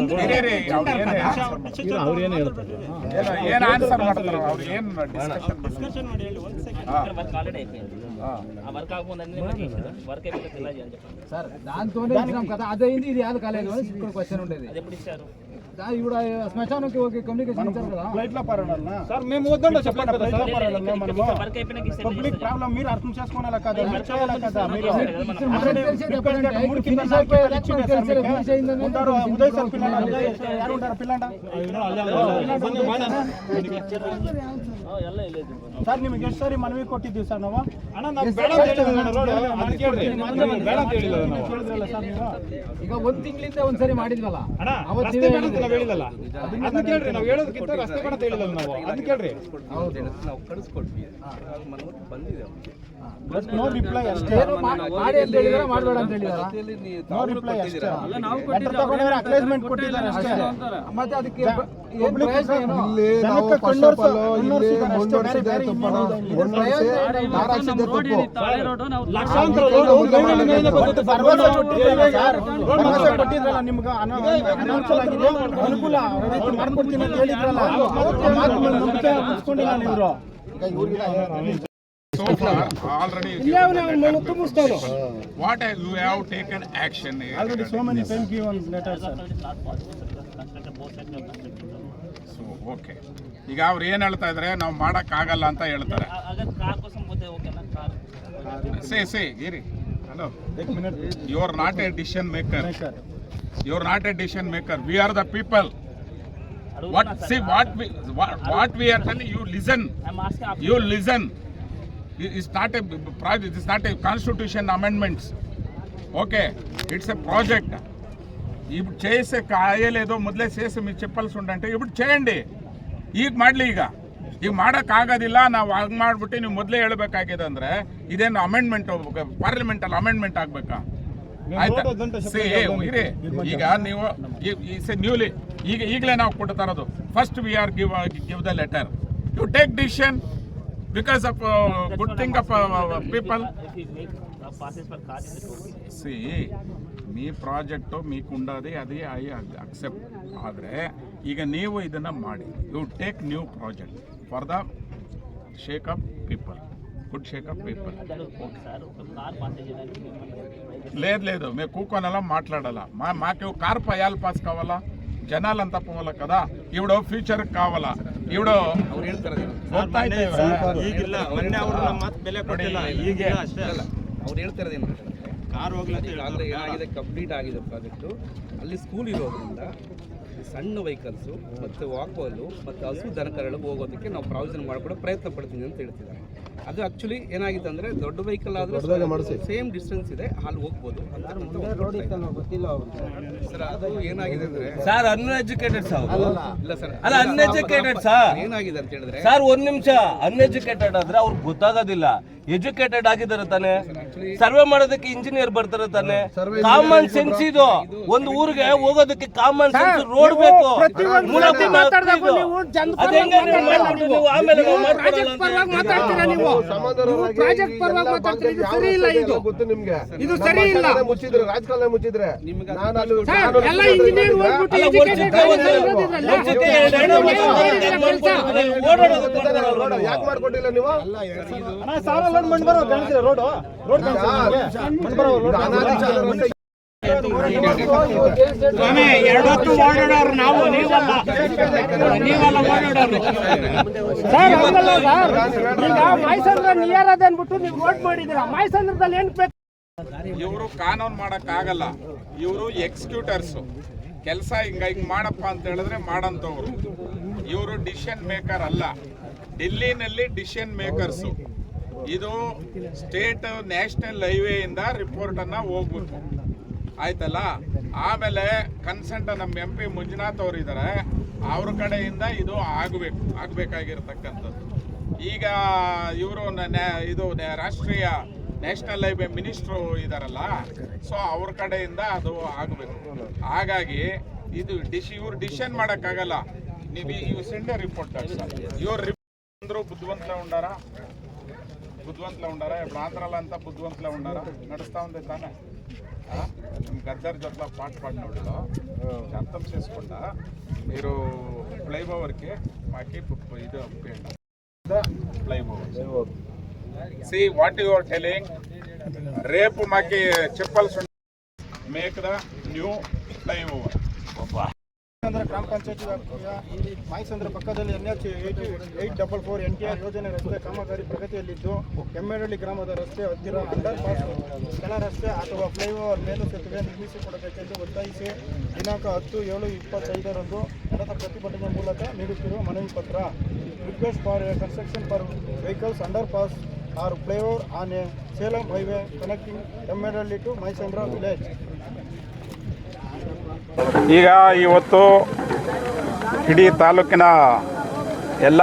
Speaker 5: ಹಿರಿಯರೇ, ಅವ್ರು ಏನ್
Speaker 6: ಅವ್ರು ಏನು ಹೇಳ್ತಾರೆ
Speaker 5: ಏನು ಏನು ಆನ್ಸರ್ ಮಾಡ್ತಾರೆ ಅವ್ರು ಏನು ಡಿಸ್ಕಷನ್
Speaker 8: వర్క్ ఆల్రెడీ అయిపోయింది ఆ వర్క్ అవ్వకముందు అన్ని మేము చేసేది వర్క్ అయిపోతే ఇలా చేయాలని చెప్పండి
Speaker 9: సార్ దాంతోనే ఇచ్చినాం కదా అదే అయింది ఇది యాద కాలేదు అని ఇక్కడ క్వశ్చన్ ఉండేది
Speaker 8: అది ఎప్పుడు ఇచ్చారు
Speaker 9: దా- ఇప్పుడు ఆ శ్మశానానికి ఒక కమ్యూనికేషన్ ఇచ్చారు కదా
Speaker 6: ఫ్లైట్లో పరాడాలనా సార్ మేము వద్దండి చెప్పండి ఫ్లైట్లో పరాడాలనా మనము
Speaker 8: వర్క్ అయిపోయినాక ఇస్తే
Speaker 6: పబ్లిక్ ప్రాబ్లం మీరు అర్థం చేసుకోవాలా కదా మీరు చేయాలా కదా మీరు
Speaker 9: ఇప్పుడు మనకు తెలిసేది ఎప్పుడంటే
Speaker 6: మూడు
Speaker 9: ఇప్పుడు
Speaker 6: కింద
Speaker 9: finish అయిపోయేదాకా
Speaker 6: ఇచ్చిండే
Speaker 9: మనకు
Speaker 6: సార్
Speaker 9: తెలిసేది
Speaker 6: మీకు.
Speaker 9: finish అయిందని
Speaker 6: ఉంటారు
Speaker 9: తెలిసింది.
Speaker 6: ఉదయ్ సార్ పిల్లలు ಯಾರು ఉంటారు పిల్లంట
Speaker 8: ಎಲ್ಲ ಇಲ್ಲ
Speaker 6: ಸರ್ ನಿಮಗೆ ಎಷ್ಟು ಸರಿ ಮನವಿ ಕೊಟ್ಟಿದ್ದೀವಿ ಸರ್ ನಾವು ಅಣ್ಣ ನಾವು ಬೇಡ ಅಂತ ಹೇಳಿದ್ವಿ ಅಣ್ಣ ರೋಡ್ ಅದಕ್ಕೆ ಹೇಳ್ರಿ ಬೇಡ ಅಂತ ಹೇಳಿಲ್ಲ ನಾವು ಕೇಳಿದ್ರಲ್ಲ ಸರ್ ನೀವು
Speaker 9: ಈಗ ಒಂದ್ ತಿಂಗಳಿಂದ ಒಂದ್ಸರಿ ಮಾಡಿದ್ವಲ್ಲ
Speaker 6: ಅಣ್ಣ
Speaker 9: ಅವತ್ತು
Speaker 6: ರಸ್ತೆ
Speaker 9: ನೀವೇ
Speaker 6: ಹೇಳಿಲ್ಲಲ್ಲ ಅದನ್ನ ಕೇಳ್ರಿ ನಾವು ಹೇಳೋದಕ್ಕಿಂತ ರಸ್ತೆ ಕಡೆ ಹೇಳಿಲ್ಲ ನಾವು. ಅದನ್ನ ಕೇಳ್ರಿ. ನೋ ರಿಪ್ಲೈ ಅಷ್ಟೇ.
Speaker 9: ಏನು ಮಾಡಿ ಅಂತ ಹೇಳಿದಾರ ಮಾಡಬೇಡ ಅಂತ ಹೇಳಿದಾರ?
Speaker 6: ನೋ ರಿಪ್ಲೈ ಅಷ್ಟೇ.
Speaker 7: ನಾವು
Speaker 6: ಲೆಟರ್ ತಗೊಂಡ್ರೆ ಅಕ್ಲೇಜ್ಮೆಂಟ್ ಕೊಟ್ಟಿದ್ದಾರೆ ಅಷ್ಟೇ.
Speaker 9: ಮತ್ತೆ ಅದಕ್ಕೆ ಏನ್ ಪ್ರಯೋಜನ ಏನು?
Speaker 6: ಜನಕ್ಕೆ ಕಣ್ಣೋರ್ಸ- ಇಲ್ಲ ಲಕ್ಷಾಂತರ ರೋಡ್ ಗೈಡ್ಲೈನ್ ಬಂತು, ಭರವಸೆ ಕೊಟ್ಟಿದ್ರಲ್ಲ ಸರ್, ಭರವಸೆ ಕೊಟ್ಟಿದ್ರಲ್ಲ ನಿಮ್ಗೆ ಅನ- ಅನಾನುಕೂಲ ಆಗಿದೆ ಅನುಕೂಲ ಮಾಡ್ಕೊಡ್ತೀನಿ ಅಂತ ಹೇಳಿದ್ರಲ್ಲ ಮಾತು
Speaker 5: ಮುಗಿಸ್ಕೊಂಡಿಲ್ಲ ಈಗ ಅವ್ರು ಏನ್ ಹೇಳ್ತಾ ಇದ್ರೆ ನಾವು ಮಾಡಕ್ ಆಗಲ್ಲ ಅಂತ ಹೇಳ್ತಾರೆ ಸಿ ಸಿ ಇರಿ hello your not a decision
Speaker 6: maker
Speaker 5: You are not a decision maker we are the people what see what we what we are telling you listen
Speaker 8: I'm asking
Speaker 5: you listen. It's not a project, it's not a constitution amendments. Okay it's a project ఇప్పుడు చేసే కాయలేదో మొదలే చేసి మీరు చెప్పాల్సి ఉండంటే ఇప్పుడు చేయండి ಈಗ ಮಾಡಲಿ ಈಗ ಈಗ ಮಾಡೋಕ್ಕಾಗೋದಿಲ್ಲ ನಾವು ಹಂಗೆ ಮಾಡ್ಬಿಟ್ಟು ನೀವು ಮೊದಲೇ ಹೇಳ್ಬೇಕಾಗಿದೆ ಅಂದರೆ ಇದೇನು ಅಮೆಂಡ್ಮೆಂಟ್ ಪಾರ್ಲಿಮೆಂಟಲ್ಲಿ ಅಮೆಂಡ್ಮೆಂಟ್ ಆಗಬೇಕಾ ಆಯ್ತಾ ಸಿ ಇರಿ ಈಗ ನೀವು ಇಸ್ ನ್ಯೂಲಿ ಈಗ ಈಗಲೇ ನಾವು ಕೊಡ್ತಾ ಇರೋದು first we are give give the letter you take decision because of good thing of people
Speaker 8: passes for car
Speaker 5: C me project మీకు ఉండదు అది ಐ ಅಕ್ಸೆಪ್ಟ್ ಆದರೆ ಈಗ ನೀವು ಇದನ್ನು ಮಾಡಿ you take new project for the shake of people could shake up people
Speaker 8: sir car pass చేయడానికి
Speaker 5: లేదు లేదు మేము కూకోనలా మాట్లాడాలా మా మాకు కార్ పయాల పాస్ కావాలా జనాలంతా పోవాలా కదా ಇವಡು ಫ್ಯೂಚರ್ ಕಾವಲ್ಲ ಇವಡು ಗೊತ್ತಾಯ್ತು
Speaker 2: ಈಗಿಲ್ಲ ಮೊನ್ನೆ ಅವರು ನಮ್ಮ ಮಾತು ಬೆಲೆ ಕೊಟ್ಟಿಲ್ಲ ಈಗಿಲ್ಲ ಅಷ್ಟೇ
Speaker 10: ಅವ್ರು ಹೇಳ್ತಿರೋದೇನು
Speaker 2: ಕಾರ್ ಹೋಗ್ಲತ್ತೆ
Speaker 10: ಆದರೆ ಏನಾಗಿದೆ ಕಂಪ್ಲೀಟ್ ಆಗಿದೆ ಪ್ರಾಜೆಕ್ಟು ಅಲ್ಲಿ ಸ್ಕೂಲ್ ಇರೋದ್ರಿಂದ ಸಣ್ಣ ವೆಹಿಕಲ್ಸು ಮತ್ತು ವಾಕ್ವಲ್ಲು ಮತ್ತು ಹಸು ದನಕರಗಳು ಹೋಗೋದಕ್ಕೆ ನಾವು ಪ್ರಾವಿಷನ್ ಮಾಡಿಕೊಡೋ ಪ್ರಯತ್ನ ಪಡ್ತೀನಿ ಅಂತ ಹೇಳ್ತಿದ್ದಾರೆ ಅದು ಆಕ್ಚುಲಿ ಏನಾಗಿದೆ ಅಂದರೆ ದೊಡ್ಡ ವೆಹಿಕಲ್ ಆದ್ರೆ ಸೇಮ್ ಡಿಸ್ಟೆನ್ಸ್ ಇದೆ ಅಲ್ಲಿ ಹೋಗ್ಬೋದು ಸರ್ ಅದು ಏನಾಗಿದೆ ಅಂದರೆ
Speaker 11: ಸರ್ ಅನ್ಎಜುಕೇಟೆಡ್ ಸರ್
Speaker 10: ಇಲ್ಲ ಸರ್
Speaker 11: ಅಲ್ಲ ಅನ್ಎಜುಕೇಟೆಡ್ ಸರ್
Speaker 10: ಏನಾಗಿದೆ ಅಂತ ಹೇಳಿದ್ರೆ
Speaker 11: ಸರ್ ಒಂದ್ ನಿಮಿಷ. ಅನ್ಎಜುಕೇಟೆಡ್ ಆದ್ರೆ ಅವ್ರಿಗೆ ಗೊತ್ತಾಗೋದಿಲ್ಲ. ಎಜುಕೇಟೆಡ್ ಆಗಿದ್ದಾರೆ ತಾನೆ. ಸರ್ವೆ ಮಾಡೋದಕ್ಕೆ ಇಂಜಿನಿಯರ್ ಬರ್ತಾರೆ ತಾನೆ. ಕಾಮನ್ ಸೆನ್ಸ್ ಇದು. ಒಂದು ಊರಿಗೆ ಹೋಗೋದಕ್ಕೆ ಕಾಮನ್ ಸೆನ್ಸ್ ರೋಡ್ ಬೇಕು. ಆಮೇಲೆ ನಾವು?
Speaker 9: ಪ್ರಾಜೆಕ್ಟ್ ಪರವಾಗಿ ಮಾತಾಡ್ತೀರಿ ಇದು ಸರಿ ಇಲ್ಲ ಇದು.
Speaker 3: ಗೊತ್ತು ನಿಮ್ಗೆ.
Speaker 9: ಇದು ಸರಿ ಇಲ್ಲ.
Speaker 3: ಮುಚ್ಚಿದ್ರೆ ರಾಜಕಾರಣ ಮುಚ್ಚಿದ್ರೆ ನಾನು ಅಲ್ಲಿ
Speaker 9: ಸರ್ ಎಲ್ಲ ಇಂಜಿನಿಯರ್ ಹೋಗ್ಬಿಟ್ಟು
Speaker 11: ಅಲ್ಲ,
Speaker 9: educated
Speaker 11: ಒಂದ್ ಸತಿ ಬರೋ
Speaker 9: ಆಗಿರೋದಿದ್ರಲ್ಲ.
Speaker 11: ಒಂದ್ ರೋಡ್ ಎರಡು ಎರಡು ಎರಡೊತ್ತು ಓಡಾಡೋರು ನಾವು
Speaker 3: ನೀವಲ್ಲ. ನೀವಲ್ಲ ಓಡಾಡೋರು.
Speaker 9: ಸರ್ ಹಂಗಲ್ಲ ಸರ್ ಈಗ ಮೈಸಂದ್ರ ನಿಯರ್ ಅದ ಅನ್ಬಿಟ್ಟು ನೀವು ರೋಡ್ ಮಾಡಿದ್ದೀರಾ? ಮೈಸಂದ್ರದಲ್ಲಿ ಏನ್ ಬೇಕು
Speaker 5: ಇವರು ಕಾನೂನು ಮಾಡಕ್ಕಾಗಲ್ಲ. ಇವರು ಎಕ್ಸಿಕ್ಯೂಟರ್ಸ್ ಕೆಲಸ ಹಿಂಗ ಹಿಂಗ್ ಮಾಡಪ್ಪ ಅಂತ ಹೇಳಿದ್ರೆ ಮಾಡಂತವ್ರು. ಇವರು ಡಿಸಿಷನ್ ಮೇಕರ್ ಅಲ್ಲ. ಡೆಲ್ಲಿನಲ್ಲಿ ಡಿಸಿಷನ್ ಮೇಕರ್ಸು ಇದು ಸ್ಟೇಟ್ ನ್ಯಾಷನಲ್ ಹೈವೇ ಇಂದ ರಿಪೋರ್ಟ್ ಅನ್ನ ಹೋಗ್ಬೇಕು ಆಯ್ತಲ್ಲ? ಆಮೇಲೆ ಕನ್ಸೆಂಟ್ ನಮ್ಮ ಎಂ ಪಿ ಮಂಜುನಾಥ್ ಅವರಿದ್ದಾರೆ ಅವ್ರ ಕಡೆಯಿಂದ ಇದು ಆಗಬೇಕು, ಆಗಬೇಕಾಗಿರ್ತಕ್ಕಂಥದ್ದು. ಈಗ ಇವರು ಇದು ರಾಷ್ಟ್ರೀಯ ನ್ಯಾಷನಲ್ ಹೈವೆ ಮಿನಿಸ್ಟ್ರು ಇದಾರಲ್ಲ, ಸೊ ಅವ್ರ ಕಡೆಯಿಂದ ಅದು ಆಗಬೇಕು. ಹಾಗಾಗಿ ಇದು ಡಿಶ್ ಇವ್ರು ಡಿಸಿಷನ್ ಮಾಡೋಕ್ಕಾಗಲ್ಲ. ನೀವು ಇವು ಸಂಡೆ ರಿಪೋರ್ಟ್ ಇವ್ರ ರಿಪೋರ್ಟ್ ಅಂದರು ಬುದ್ಧಿವಂತ ಉಂಡಾರ? ಬುದ್ಧಿವಂತಲೇ ಉಂಡಾರ? ಇಬ್ಬರು ಆಂಧ್ರಲ್ಲ ಅಂತ ಬುದ್ಧಿವಂತಲೇ ಉಂಡಾರ? ನಡೆಸ್ತಾ ಒಂದೇ ತಾನೆ. గద్దర్ జట్ల పాట పాడినోళ్ళు అర్థం చేసుకుంటా మీరు ఫ్లైఓవర్కి మాకి ఇది ఒప్పియండి flyover. See what you are telling రేపు మాకి చెప్పాల్సి make the new flyover.
Speaker 6: Maisandra ಗ್ರಾಮ ಪಂಚಾಯತಿ ವ್ಯಾಪ್ತಿಯ ಮೈಸಂದ್ರ ಪಕ್ಕದಲ್ಲಿ N H eighty eight double four N T R ಯೋಜನೆ ರಸ್ತೆ ಕಾಮಗಾರಿ ಪ್ರಗತಿಯಲ್ಲಿದ್ದು ಎಮ್ಮೆಡಳ್ಳಿ ಗ್ರಾಮದ ರಸ್ತೆ ಹತ್ತಿರ ಅಂಡರ್ ಪಾಸ್ ಕೆಳ ರಸ್ತೆ ಅಥವಾ ಫ್ಲೈಓವರ್ ಮೇಲು ಸೇತುವೆ ನಿರ್ಮಿಸಿಕೊಡಬೇಕೆಂದು ಒತ್ತಾಯಿಸಿ ದಿನಾಂಕ ಹತ್ತು ಏಳು ಇಪ್ಪತ್ತೈದರಂದು ನಡೆದ ಪ್ರತಿಭಟನೆ ಮೂಲಕ ನೀಡುತ್ತಿರುವ ಮನವಿ ಪತ್ರ. Request for construction for vehicles underpass or flyover on Salem highway connecting Emmedalli to Maisandra village
Speaker 5: ಈಗ ಇವತ್ತು ಇಡೀ ತಾಲೂಕಿನ ಎಲ್ಲ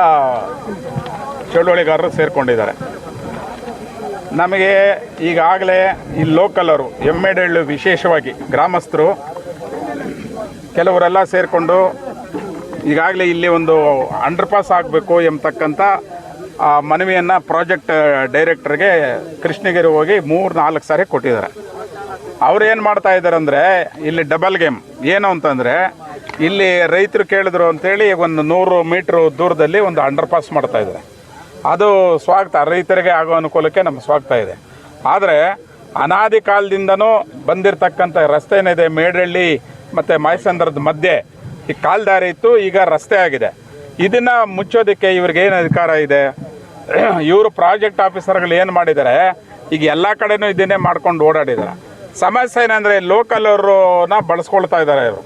Speaker 5: ಚಳುವಳಿಗಾರರು ಸೇರಿಕೊಂಡಿದ್ದಾರೆ. ನಮಗೆ ಈಗಾಗಲೇ ಈ ಲೋಕಲರು ಎಮ್ಮೆಡೆಳ್ಳು ವಿಶೇಷವಾಗಿ ಗ್ರಾಮಸ್ಥರು ಕೆಲವರೆಲ್ಲ ಸೇರಿಕೊಂಡು ಈಗಾಗಲೇ ಇಲ್ಲಿ ಒಂದು ಅಂಡರ್ ಪಾಸ್ ಆಗಬೇಕು ಎಂಬತಕ್ಕಂಥ ಆ, ಮನವಿಯನ್ನು ಪ್ರಾಜೆಕ್ಟ್ ಡೈರೆಕ್ಟರ್ಗೆ ಕೃಷ್ಣಗಿರಿ ಹೋಗಿ ಮೂರು ನಾಲ್ಕು ಸಾರಿ ಕೊಟ್ಟಿದ್ದಾರೆ. ಅವ್ರು ಏನು ಮಾಡ್ತಾ ಇದ್ದಾರೆ ಅಂದರೆ, ಇಲ್ಲಿ ಡಬಲ್ ಗೇಮ್ ಏನು ಅಂತಂದರೆ, ಇಲ್ಲಿ ರೈತರು ಕೇಳಿದ್ರು ಅಂತೇಳಿ ಒಂದು ನೂರು ಮೀಟ್ರ್ ದೂರದಲ್ಲಿ ಒಂದು ಅಂಡರ್ ಪಾಸ್ ಮಾಡ್ತಾ ಇದ್ದಾರೆ ಅದು ಸ್ವಾಗತ, ರೈತರಿಗೆ ಆಗೋ ಅನುಕೂಲಕ್ಕೆ ನಮ್ಮ ಸ್ವಾಗತ ಇದೆ. ಆದರೆ, ಅನಾದಿ ಕಾಲದಿಂದನೂ ಬಂದಿರತಕ್ಕಂಥ ರಸ್ತೆ ಏನಿದೆ ಮೇಡಳ್ಳಿ ಮತ್ತು ಮಾಯಸಂದ್ರದ ಮಧ್ಯೆ, ಈ ಕಾಲ್ದಾರಿ ಇತ್ತು, ಈಗ ರಸ್ತೆ ಆಗಿದೆ. ಇದನ್ನು ಮುಚ್ಚೋದಕ್ಕೆ ಇವ್ರಿಗೆ ಏನು ಅಧಿಕಾರ ಇದೆ? ಇವರು ಪ್ರಾಜೆಕ್ಟ್ ಆಫೀಸರ್ಗಳು ಏನು ಮಾಡಿದ್ದಾರೆ? ಈಗ ಎಲ್ಲ ಕಡೆನೂ ಇದನ್ನೇ ಮಾಡ್ಕೊಂಡು ಓಡಾಡಿದ್ದಾರೆ. ಸಮಸ್ಯೆ ಏನಂದರೆ ಲೋಕಲ್ ಅವ್ರನ್ನ ಬಳಸ್ಕೊಳ್ತಾ ಇದ್ದಾರೆ ಇವರು.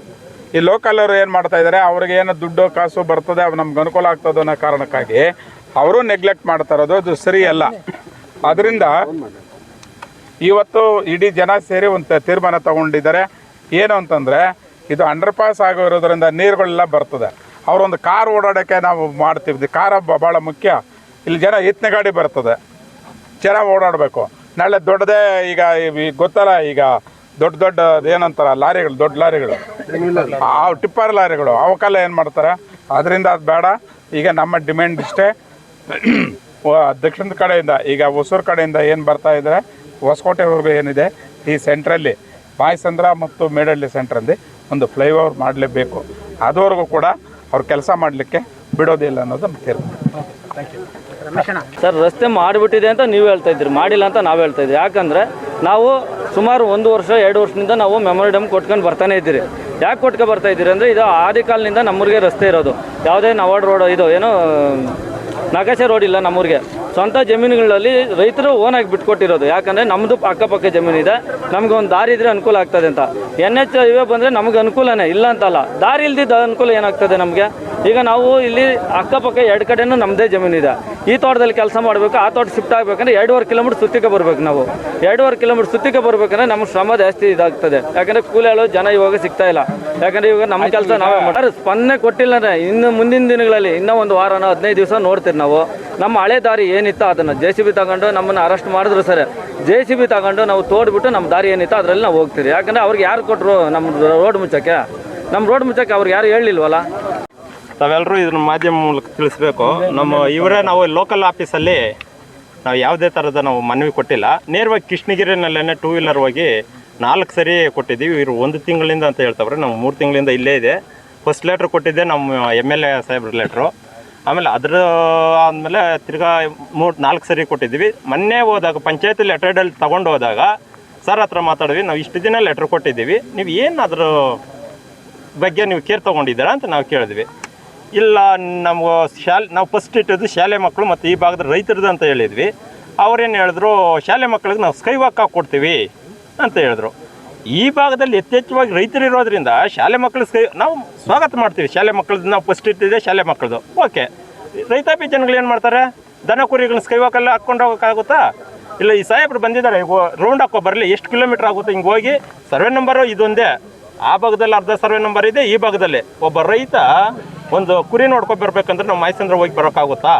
Speaker 5: ಈ ಲೋಕಲ್ ಅವರು ಏನು ಮಾಡ್ತಾ ಇದ್ದಾರೆ, ಅವ್ರಿಗೆ ಏನು ದುಡ್ಡು, ಕಾಸು ಬರ್ತದೆ, ಅವು ನಮ್ಗೆ ಅನುಕೂಲ ಆಗ್ತದೆ ಅನ್ನೋ ಕಾರಣಕ್ಕಾಗಿ ಅವರು ನೆಗ್ಲೆಕ್ಟ್ ಮಾಡ್ತಾ ಇರೋದು, ಅದು ಸರಿ ಅಲ್ಲ. ಅದರಿಂದ ಇವತ್ತು ಇಡೀ ಜನ ಸೇರಿ ಒಂದು ತೀರ್ಮಾನ ತಗೊಂಡಿದ್ದಾರೆ. ಏನು ಅಂತಂದರೆ, ಇದು ಅಂಡರ್ ಪಾಸ್ ಆಗಿರೋದ್ರಿಂದ ನೀರುಗಳೆಲ್ಲ ಬರ್ತದೆ. ಅವರೊಂದು ಕಾರ್ ಓಡಾಡೋಕ್ಕೆ ನಾವು ಮಾಡ್ತೀವಿ. ಕಾರ ಭಾಳ ಮುಖ್ಯ. ಇಲ್ಲಿ ಜನ ಎತ್ತಿನ ಗಾಡಿ ಬರ್ತದೆ. ಜನ ಓಡಾಡಬೇಕು. ನಾಳೆ ದೊಡ್ಡದೇ ಈಗ ಗೊತ್ತಲ್ಲ, ಈಗ ದೊಡ್ಡ ದೊಡ್ಡ ಏನಂತಾರ ಲಾರಿಗಳು, ದೊಡ್ಡ ಲಾರಿಗಳು. ಆ ಟಿಪ್ಪರ್ ಲಾರಿಗಳು, ಅವಕ್ಕೆಲ್ಲ ಏನು ಮಾಡ್ತಾರೆ? ಅದರಿಂದ ಅದು ಬೇಡ. ಈಗ ನಮ್ಮ ಡಿಮ್ಯಾಂಡ್ ಇಷ್ಟೇ. ದಕ್ಷಿಣದ ಕಡೆಯಿಂದ, ಈಗ ಹೊಸೂರು ಕಡೆಯಿಂದ ಏನು ಬರ್ತಾ ಇದ್ದಾರೆ ಹೊಸಕೋಟೆವರೆಗೂ ಏನಿದೆ, ಈ ಸೆಂಟ್ರಲ್ಲಿ, ಬಾಯ್ಸಂದ್ರ ಮತ್ತು ಮೇಡಳ್ಳಿ ಸೆಂಟ್ರಲ್ಲಿ ಒಂದು ಫ್ಲೈಓವರ್ ಮಾಡಲೇಬೇಕು. ಅದುವರೆಗೂ ಕೂಡ ಅವ್ರು ಕೆಲಸ ಮಾಡಲಿಕ್ಕೆ ಬಿಡೋದಿಲ್ಲ ಅನ್ನೋದನ್ನು ತೀರ್ಮಾನ
Speaker 7: ಸರ್, ರಸ್ತೆ ಮಾಡಿಬಿಟ್ಟಿದೆ ಅಂತ ನೀವು ಹೇಳ್ತಾ ಇದ್ದೀರಿ. ಮಾಡಿಲ್ಲ ಅಂತ ನಾವು ಹೇಳ್ತಾ ಇದ್ದೀವಿ. ಯಾಕಂದರೆ ನಾವು ಸುಮಾರು ಒಂದು ವರ್ಷ, ಎರಡು ವರ್ಷದಿಂದ ನಾವು ಮೆಮೊರಿಡಮ್ ಕೊಟ್ಕೊಂಡು ಬರ್ತಾನೆ ಇದ್ದೀರಿ. ಯಾಕೆ ಕೊಟ್ಕೊ ಬರ್ತಾ ಇದ್ದೀರಿ ಅಂದರೆ ಇದು ಆದಿ ಕಾಲದಿಂದ ನಮ್ಮೂರಿಗೆ ರಸ್ತೆ ಇರೋದು. ಯಾವುದೇ ನವಾಡ್ ರೋಡ್, ಇದು ಏನು, ನಗಾಶೆ ರೋಡ್ ಇಲ್ಲ ನಮ್ಮೂರಿಗೆ. ಸ್ವಂತ ಜಮೀನುಗಳಲ್ಲಿ ರೈತರು ಓನಾಗಿ ಬಿಟ್ಕೊಟ್ಟಿರೋದು. ಯಾಕಂದರೆ ನಮ್ಮದು ಅಕ್ಕಪಕ್ಕ ಜಮೀನಿದೆ ನಮ್ಗೆ ಒಂದು ದಾರಿ ಇದ್ರೆ ಅನುಕೂಲ ಆಗ್ತದೆ ಅಂತ. ಎನ್ ಎಚ್ ಇವೆ ಬಂದರೆ ನಮಗೆ ಅನುಕೂಲನೇ ಇಲ್ಲ ಅಂತಲ್ಲ. ದಾರಿ ಇಲ್ದಿದ್ದ ಅನುಕೂಲ ಏನಾಗ್ತದೆ ನಮಗೆ? ಈಗ ನಾವು ಇಲ್ಲಿ ಅಕ್ಕಪಕ್ಕ ಎರಡು ಕಡೆನೂ ನಮ್ಮದೇ ಜಮೀನಿದೆ ಈ ತೋಟದಲ್ಲಿ ಕೆಲಸ ಮಾಡಬೇಕು ಆ ತೋಟ ಶಿಫ್ಟ್ ಆಗಬೇಕಂದ್ರೆ ಎರಡೂವರೆ ಕಿಲೋಮೀಟರ್ ಸುತ್ತಿಗೆ ಬರ್ಬೇಕು ನಾವು. ಎರಡೂವರೆ ಕಿಲೋಮೀಟರ್ ಸುತ್ತಿಗೆ ಬರ್ಬೇಕಂದ್ರೆ ನಮ್ಮ ಶ್ರಮ ಜಾಸ್ತಿ ಇದಾಗ್ತದೆ. ಯಾಕಂದರೆ ಕೂಲಿಗಳು ಜನ ಇವಾಗ ಸಿಗ್ತಾ ಇಲ್ಲ. ಯಾಕಂದರೆ ಇವಾಗ ನಮ್ಮ ಕೆಲಸ ನಾವೇ ಮಾಡಿ ಸ್ಪಂದನೆ ಕೊಟ್ಟಿಲ್ಲ ಅಂದ್ರೆ ಇನ್ನು ಮುಂದಿನ ದಿನಗಳಲ್ಲಿ ಇನ್ನೂ ಒಂದು ವಾರನೋ ಹದಿನೈದು ದಿವಸ ನೋಡ್ತೀರಿ ನಾವು. ನಮ್ಮ ಹಳೆ ದಾರಿ ಏನಿತ್ತು ಅದನ್ನು ಜೆ ಸಿ ಬಿ ತಗೊಂಡು ನಮ್ಮನ್ನು ಅರೆಸ್ಟ್ ಮಾಡಿದ್ರು ಸರ್. ಜೆ ಸಿ ಬಿ ತಗೊಂಡು ನಾವು ತೋಡ್ಬಿಟ್ಟು ನಮ್ಮ ದಾರಿ ಏನಿತ್ತು ಅದರಲ್ಲಿ ನಾವು ಹೋಗ್ತೀವಿ ಯಾಕಂದರೆ ಅವ್ರಿಗೆ ಯಾರು ಕೊಟ್ಟರು ನಮ್ಮ ರೋಡ್ ಮುಚ್ಚಕ್ಕೆ? ನಮ್ಮ ರೋಡ್ ಮುಚ್ಚಕ್ಕೆ ಅವ್ರಿಗೆ ಯಾರು ಹೇಳಿಲ್ವಲ್ಲ?
Speaker 2: ತಾವೆಲ್ಲರೂ ಇದನ್ನ ಮಾಧ್ಯಮ ಮೂಲಕ ತಿಳಿಸ್ಬೇಕು. ನಮ್ಮ ಇವರೇ ನಾವು ಲೋಕಲ್ ಆಫೀಸಲ್ಲಿ ನಾವು ಯಾವುದೇ ಥರದ ನಾವು ಮನವಿ ಕೊಟ್ಟಿಲ್ಲ. ನೇರವಾಗಿ ಕೃಷ್ಣಗಿರಿನಲ್ಲೇ ಟೂ ವೀಲರ್ ಹೋಗಿ ನಾಲ್ಕು ಸರಿ ಕೊಟ್ಟಿದ್ದೀವಿ. ಇವರು ಒಂದು ತಿಂಗಳಿಂದ ಅಂತ ಹೇಳ್ತಾವ್ರೆ. ನಾವು ಮೂರು ತಿಂಗಳಿಂದ ಇಲ್ಲೇ ಇದೆ. ಫಸ್ಟ್ ಲೆಟ್ರ್ ಕೊಟ್ಟಿದ್ದೆ ನಮ್ಮ ಎಂ ಎಲ್ ಎ ಸಾಹೇಬ್ರ ಲೆಟ್ರು ಆಮೇಲೆ ಅದ್ರ, ಆದಮೇಲೆ ತಿರ್ಗಾ ಮೂರು, ನಾಲ್ಕು ಸರಿ ಕೊಟ್ಟಿದ್ವಿ ಮೊನ್ನೆ ಹೋದಾಗ, ಪಂಚಾಯತಿ ಲೆಟರ್ಡಲ್ಲಿ ತೊಗೊಂಡು ಹೋದಾಗ ಸರ್ ಹತ್ರ ಮಾತಾಡಿದ್ವಿ, ನಾವು ಇಷ್ಟು ದಿನ ಲೆಟ್ರ್ ಕೊಟ್ಟಿದ್ದೀವಿ. ನೀವು ಏನು ಅದ್ರ ಬಗ್ಗೆ ನೀವು ಕೇರ್ ತೊಗೊಂಡಿದ್ದೀರಾ ಅಂತ ನಾವು ಕೇಳಿದ್ವಿ. ಇಲ್ಲ, ನಮ್ಗೆ ಶಾಲೆ, ನಾವು ಫಸ್ಟ್ ಇಟ್ಟಿದ್ದು ಶಾಲೆ ಮಕ್ಕಳು ಮತ್ತು ಈ ಭಾಗದ ರೈತರದ್ದು ಅಂತ ಹೇಳಿದ್ವಿ. ಅವ್ರೇನು ಹೇಳಿದ್ರು, ಶಾಲೆ ಮಕ್ಕಳಿಗೆ ನಾವು ಸ್ಕೈ ವಾಕ್ ಕೊಡ್ತೀವಿ ಅಂತ ಹೇಳಿದ್ರು. ಈ ಭಾಗದಲ್ಲಿ ಯಥೇಚ್ಛವಾಗಿ ರೈತರು ಇರೋದ್ರಿಂದ ಶಾಲೆ ಮಕ್ಕಳು ನಾವು ಸ್ವಾಗತ ಮಾಡ್ತೀವಿ. ಶಾಲೆ ಮಕ್ಕಳದ್ದು ನಾವು ಫಸ್ಟ್ ಇಟ್ಟಿದ್ದೆ ಶಾಲೆ ಮಕ್ಕಳದು ಓಕೆ ರೈತಾಪಿ ಜನಗಳು ಏನು ಮಾಡ್ತಾರೆ? ದನ ಕುರಿಗಳನ್ನ ಸ್ಕೈ ವಾಕಲ್ಲ ಹಾಕ್ಕೊಂಡು ಹೋಗೋಕ್ಕಾಗುತ್ತಾ? ಇಲ್ಲ, ಈ ಸಾಹೇಬ್ರು ಬಂದಿದ್ದಾರೆ. ರೌಂಡ್ ಹಾಕೋ ಬರಲಿ. ಎಷ್ಟು ಕಿಲೋಮೀಟ್ರ್ ಆಗುತ್ತೆ? ಹಿಂಗೆ ಹೋಗಿ ಸರ್ವೆ ನಂಬರು ಇದೊಂದೇ. ಆ ಭಾಗದಲ್ಲಿ ಅರ್ಧ ಸರ್ವೆ ನಂಬರ್ ಇದೆ, ಈ ಭಾಗದಲ್ಲಿ. ಒಬ್ಬ ರೈತ ಒಂದು ಕುರಿ ನೋಡ್ಕೊಂಡು ಬರಬೇಕಂದ್ರೆ ನಾವು ಮೈಸಂದ್ರ ಹೋಗಿ ಬರೋಕ್ಕಾಗುತ್ತಾ?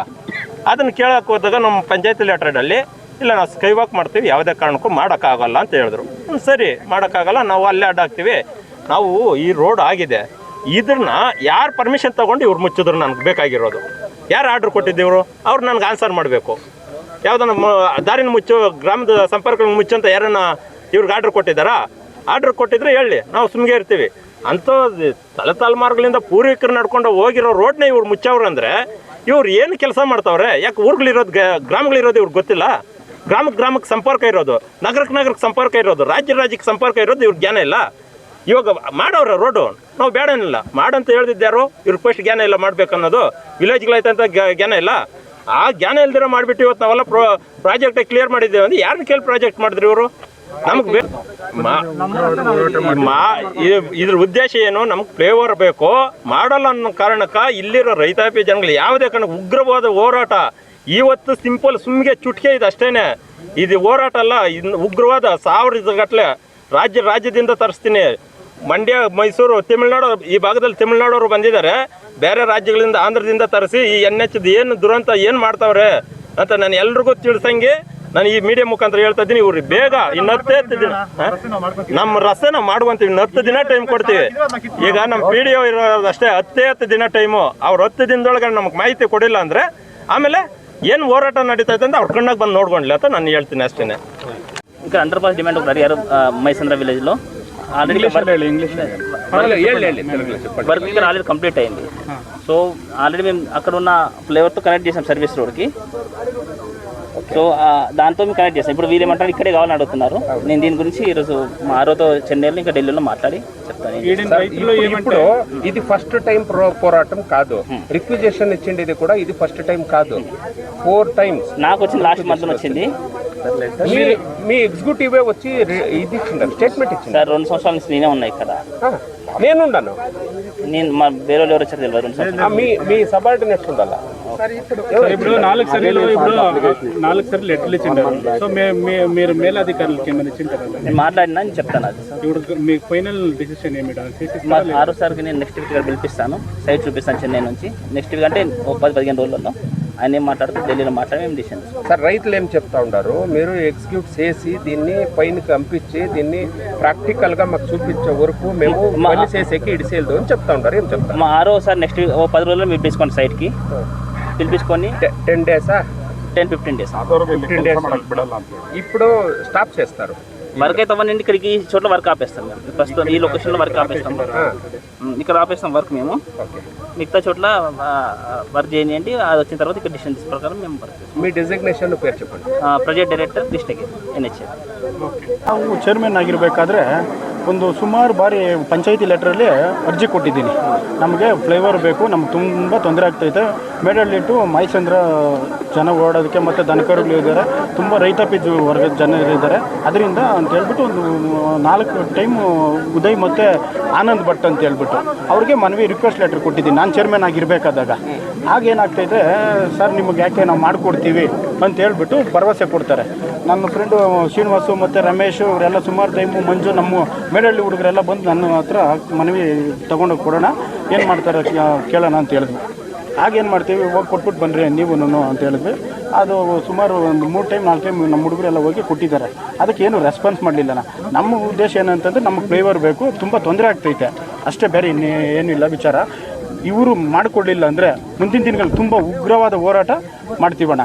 Speaker 2: ಅದನ್ನು ಕೇಳೋಕೆ ಹೋದಾಗ ನಮ್ಮ ಪಂಚಾಯತಿ ಲೆಟ್ರಡಲ್ಲಿ ಇಲ್ಲ, ನಾವು ಸ್ಕೈ ವಾಕ್ ಮಾಡ್ತೀವಿ. ಯಾವುದೇ ಕಾರಣಕ್ಕೂ ಮಾಡೋಕ್ಕಾಗಲ್ಲ ಅಂತ ಹೇಳಿದ್ರು. ಸರಿ, ಮಾಡೋಕ್ಕಾಗಲ್ಲ, ನಾವು ಅಲ್ಲೇ ಅಡ್ಡಾಕ್ತೀವಿ ನಾವು ಈ ರೋಡ್ ಆಗಿದೆ. ಇದನ್ನ ಯಾರು ಪರ್ಮಿಷನ್ ತೊಗೊಂಡು ಇವ್ರು ಮುಚ್ಚಿದ್ರು ನನಗೆ ಬೇಕಾಗಿರೋದು. ಯಾರು ಆರ್ಡ್ರ್ ಕೊಟ್ಟಿದ್ದೀವ್ರು ಅವ್ರು ನನಗೆ ಆನ್ಸರ್ ಮಾಡಬೇಕು. ಯಾವುದನ್ನ ದಾರಿನ ಮುಚ್ಚು, ಗ್ರಾಮದ ಸಂಪರ್ಕ ಮುಚ್ಚು ಅಂತ ಯಾರನ್ನ ಇವ್ರಿಗೆ ಆರ್ಡ್ರ್ ಕೊಟ್ಟಿದ್ದಾರಾ? ಆರ್ಡ್ರ್ ಕೊಟ್ಟಿದ್ರೆ ಹೇಳಿ, ನಾವು ಸುಮ್ಮಗೆ ಇರ್ತೀವಿ. ಅಂಥ ತಲೆ ತಲೆಮಾರುಗಳಿಂದ ಪೂರ್ವಿಕರು ನಡ್ಕೊಂಡು ಹೋಗಿರೋ ರೋಡ್ನ ಇವ್ರು ಮುಚ್ಚವ್ರು ಅಂದರೆ ಇವ್ರು ಏನು ಕೆಲಸ ಮಾಡ್ತಾವ್ರೆ? ಯಾಕೆ ಊರುಗಳಿರೋದು ಗ್ರಾಮಗಳಿರೋದು ಇವ್ರಿಗೆ ಗೊತ್ತಿಲ್ಲ? ಗ್ರಾಮಕ್ಕೆ ಗ್ರಾಮಕ್ಕೆ ಸಂಪರ್ಕ ಇರೋದು ನಗರಕ್ಕೆ ನಗರಕ್ಕೆ ಸಂಪರ್ಕ ಇರೋದು ರಾಜ್ಯ ರಾಜ್ಯಕ್ಕೆ ಸಂಪರ್ಕ ಇರೋದು ಇವ್ರಿಗೆ ಜ್ಞಾನ ಇಲ್ಲ. ಇವಾಗ ಮಾಡೋರ ರೋಡು, ನಾವು ಬೇಡನಿಲ್ಲ ಮಾಡಂತ ಹೇಳ್ದಿದ್ದಾರೋ ಇವ್ರ ಫಸ್ಟ್ ಜ್ಞಾನ ಇಲ್ಲ ಮಾಡ್ಬೇಕು ಅನ್ನೋದು ವಿಲೇಜ್ಗಳಾಯ್ತಂತ ಜ್ಞಾನ ಇಲ್ಲ. ಆ ಜ್ಞಾನ ಇಲ್ದಿರೋ ಮಾಡಿಬಿಟ್ಟು ಇವತ್ತು ನಾವೆಲ್ಲ ಪ್ರೊ ಪ್ರಾಜೆಕ್ಟ್ ಕ್ಲಿಯರ್ ಮಾಡಿದ್ದೇವೆ ಅಂದ್ರೆ ಯಾರನ್ನ ಕೇಳಿ ಪ್ರಾಜೆಕ್ಟ್ ಮಾಡಿದ್ರಿ ಇವರು? ನಮಗೆ ಇದ್ರ ಉದ್ದೇಶ ಏನು? ನಮ್ಗೆ ಫ್ಲೇವರ್ ಬೇಕು. ಮಾಡಲ್ಲ ಅನ್ನೋ ಕಾರಣಕ್ಕೆ ಇಲ್ಲಿರೋ ರೈತಾಪಿ ಜನಗಳು ಯಾವುದೇ ಕಾರಣಕ್ಕೆ ಉಗ್ರವಾದ ಹೋರಾಟ. ಇವತ್ತು ಸಿಂಪಲ್ ಸುಮ್ಗೆ ಚುಟ್ಕೆ ಇದು ಅಷ್ಟೇನೆ. ಇದು ಹೋರಾಟ ಅಲ್ಲ, ಇನ್ನು ಉಗ್ರವಾದ ಸಾವಿರ ಗಟ್ಟಲೆ ರಾಜ್ಯ ರಾಜ್ಯದಿಂದ ತರಿಸ್ತೀನಿ. ಮಂಡ್ಯ, ಮೈಸೂರು, ತಮಿಳ್ನಾಡು, ಈ ಭಾಗದಲ್ಲಿ ತಮಿಳ್ನಾಡವರು ಬಂದಿದ್ದಾರೆ. ಬೇರೆ ರಾಜ್ಯಗಳಿಂದ, ಆಂಧ್ರದಿಂದ ತರಿಸಿ ಈ ಎನ್ ಎಚ್ ಏನು ದುರಂತ ಏನು ಮಾಡ್ತಾವ್ರೆ ಅಂತ ನಾನು ಎಲ್ರಿಗೂ ತಿಳಿಸಂಗೆ ನಾನು ಈ ಮೀಡಿಯಾ ಮುಖಾಂತರ ಹೇಳ್ತಾ ಇದ್ದೀನಿ. ಇವ್ರಿಗೆ ಬೇಗ ಇನ್ನು ಹತ್ತೇ ದಿನ ನಮ್ಮ ರಸನ ಮಾಡುವಂತೀವಿ ಇನ್ನು ಹತ್ತು ದಿನ ಟೈಮ್ ಕೊಡ್ತೀವಿ. ಈಗ ನಮ್ಮ ಪಿ ಡಿ ಇರೋದಷ್ಟೇ ಹತ್ತೇ ಹತ್ತು ದಿನ ಟೈಮು ಅವ್ರು ಹತ್ತು ದಿನದೊಳಗೆ ನಮಗೆ ಮಾಹಿತಿ ಕೊಡಿಲ್ಲ ಅಂದರೆ ಆಮೇಲೆ ಏನು ಹೋರಾಟ ನಡೀತಾ ಇದೆ ಅಂತ ಅವ್ರ ಕಣ್ಣಾಗ ಬಂದು ನೋಡ್ಕೊಂಡ್ಲಿ ಅಂತ ನಾನು ಹೇಳ್ತೀನಿ ಅಷ್ಟೇ
Speaker 8: ఇంకా అండర్ పాస్ డిమాండ్ ఒకటి అడిగారు మైసంద్ర విలేజ్లో ఆల్రెడీ వర్క్ ఇక్కడ ఆల్రెడీ కంప్లీట్ అయింది సో ఆల్రెడీ మేము అక్కడ ఉన్న ఫ్లేవర్తో కనెక్ట్ చేసాం సర్వీస్ రోడ్కి సో దాంతో మేము కనెక్ట్ చేస్తాం. ఇప్పుడు వీరు ఏమంటారు ఇక్కడే కావాలని అడుగుతున్నారు. నేను దీని గురించి ఈరోజు మా ఆరోతో చెన్నైలో ఇంకా ఢిల్లీలో మాట్లాడి చెప్తాను.
Speaker 10: ఇప్పుడు ఇది ఫస్ట్ టైం పోరాటం కాదు. రిక్విజేషన్ ఇచ్చింది కూడా ఇది ఫస్ట్ టైం కాదు. ఫోర్ టైమ్స్
Speaker 8: నాకు వచ్చింది లాస్ట్ మంత్ వచ్చింది.
Speaker 10: మీ మీ ఎగ్జిక్యూటివ్ వచ్చి ఇది ఇచ్చిండారు స్టేట్మెంట్ ఇచ్చింది
Speaker 8: సార్ రెండు సంవత్సరాల నుంచి నేనే ఉన్నా ఇక్కడ.
Speaker 10: నేనున్నాను.
Speaker 8: నేను మా వేరే వాళ్ళు ఎవరు వచ్చారు తెలియదు రెండు సంవత్సరాలు.
Speaker 10: ఆ, మీ మీ సబార్డినేట్స్ ఉండాలా?
Speaker 6: ఇప్పుడు నాలుగు సర్లు ఇప్పుడు నాలుగు సర్లు లెటర్లు ఇచ్చిండారు సో మే- మే- మీరు మేలధికారులకి ఏమైనా ఇచ్చింటారా?
Speaker 8: నేను మాట్లాడినా నేను చెప్తాను అది.
Speaker 6: ఇప్పుడు మీకు ఫైనల్ డిసిషన్ ఏమిటా
Speaker 8: మా ఆరో సార్కి నేను నెక్స్ట్ వీక్ పిలిపిస్తాను. సైట్ చూపిస్తాను చెన్నై నుంచి. నెక్స్ట్ వీక్ అంటే ఒక పది పదిహేను రోజుల్లో ఆయన ఏం మాట్లాడుతూ ఢిల్లీలో మాట్లాడి డిసిషన్
Speaker 10: సార్ రైతులు ఏం చెప్తా ఉన్నారు? మీరు ఎగ్జిక్యూట్ చేసి దీన్ని పైన పంపించి దీన్ని ప్రాక్టికల్గా మాకు చూపించే వరకు మేము పని చేసేకి ఇడిసేయలేదు అని చెప్తా ఉంటారు ఏం చెప్తారు?
Speaker 8: మా ఆరో సార్ నెక్స్ట్ పది రోజుల్లో పిలిపించుకోండి సైట్కి. పిలిపించుకొని
Speaker 10: టెన్ డేసా
Speaker 8: ten fifteen days
Speaker 10: fifteen days ఇప్పుడు స్టాప్ చేస్తారు.
Speaker 8: వర్క్ అయితే అవ్వనండి ఇక్కడికి ఈ చోట్ల వర్క్ ఆపేస్తాం మేము. ప్రస్తుతం ఈ లొకేషన్లో వర్క్ ఆపేస్తాం. ఇక్కడ ఆపేస్తాం వర్క్ మేము. మిగతా చోట్ల వర్క్ చేయండి అది వచ్చిన తర్వాత ఇక్కడ డిస్టెన్స్ ప్రకారం మేము వర్క్ చేస్తాం
Speaker 12: మీ డెసిగ్నేషన్ పేరు చెప్పండి
Speaker 8: ప్రాజెక్ట్ డైరెక్టర్ డిస్ట్రిక్ట్ ఎన్హెచ్ఏ
Speaker 6: ನಾವು ಚೇರ್ಮನ್ ಆಗಿರಬೇಕಾದ್ರೆ ಒಂದು ಸುಮಾರು ಬಾರಿ ಪಂಚಾಯತಿ ಲೆಟ್ರಲ್ಲಿ ಅರ್ಜಿ ಕೊಟ್ಟಿದ್ದೀನಿ ನಮಗೆ ಫ್ಲೇವರ್ ಬೇಕು ನಮ್ಗೆ ತುಂಬ ತೊಂದರೆ ಆಗ್ತೈತೆ ಮೇಡಳ್ಳಿಟ್ಟು ಮೈಸಂದ್ರ ಜನ ಓಡೋದಕ್ಕೆ ಮತ್ತು ದನಕರುಗಳು ಇದ್ದಾರೆ ತುಂಬ ರೈತಾಪಿ ಜು- ವರ್ಗದ ಜನರಿದ್ದಾರೆ ಅದರಿಂದ ಅಂತ ಹೇಳ್ಬಿಟ್ಟು ಒಂದು ನಾಲ್ಕು ಟೈಮು ಉದಯ್ ಮತ್ತು ಆನಂದ್ ಭಟ್ ಅಂತ ಹೇಳ್ಬಿಟ್ಟು ಅವ್ರಿಗೆ ಮನವಿ ರಿಕ್ವೆಸ್ಟ್ ಲೆಟರ್ ಕೊಟ್ಟಿದ್ದೀನಿ ನಾನು ಚೇರ್ಮನ್ ಆಗಿರಬೇಕಾದಾಗ. ಆಗೇನಾಗ್ತೈತೆ ಸರ್, ನಿಮಗೆ ಯಾಕೆ ನಾವು ಮಾಡಿಕೊಡ್ತೀವಿ? ಅಂತ ಹೇಳ್ಬಿಟ್ಟು ಭರವಸೆ ಕೊಡ್ತಾರೆ. ನನ್ನ ಫ್ರೆಂಡು ಶ್ರೀನಿವಾಸು ಮತ್ತು ರಮೇಶು ಅವರೆಲ್ಲ ಸುಮಾರು ಟೈಮು ಮಂಜು ನಮ್ಮ ಮೇಡಳ್ಳಿ ಹುಡುಗರೆಲ್ಲ ಬಂದು ನನ್ನ ಹತ್ರ ಮನವಿ ತೊಗೊಂಡೋಗಿ ಕೊಡೋಣ, ಏನು ಮಾಡ್ತಾರೆ ಕೇಳೋಣ ಅಂತ ಹೇಳಿದ್ವಿ ಆಗೇನು ಮಾಡ್ತೀವಿ, ಹೋಗಿ ಕೊಟ್ಬಿಟ್ಟು ಬನ್ನಿರಿ ನೀವು ಅಂತ ಹೇಳಿದ್ವಿ. ಅದು ಸುಮಾರು ಒಂದು ಮೂರು ಟೈಮ್ ನಾಲ್ಕು ಟೈಮ್ ನಮ್ಮ ಹುಡುಗರೆಲ್ಲ ಹೋಗಿ ಕೊಟ್ಟಿದ್ದಾರೆ. ಅದಕ್ಕೆ ಏನು ರೆಸ್ಪಾನ್ಸ್ ಮಾಡಲಿಲ್ಲ ನಮ್ಮ ಉದ್ದೇಶ ಏನಂತಂದರೆ, ನಮಗೆ ಫ್ಲೇವರ್ ಬೇಕು, ತುಂಬ ತೊಂದರೆ ಆಗ್ತೈತೆ. ಅಷ್ಟೇ ಬೇರೆ ಇನ್ನೇ ಏನಿಲ್ಲ ವಿಚಾರ. ಇವರು ಮಾಡಿಕೊಡ್ಲಿಲ್ಲ ಅಂದರೆ ಮುಂದಿನ ದಿನಗಳಲ್ಲಿ ತುಂಬ ಉಗ್ರವಾದ ಹೋರಾಟ ಮಾಡ್ತೀವಣ್ಣ.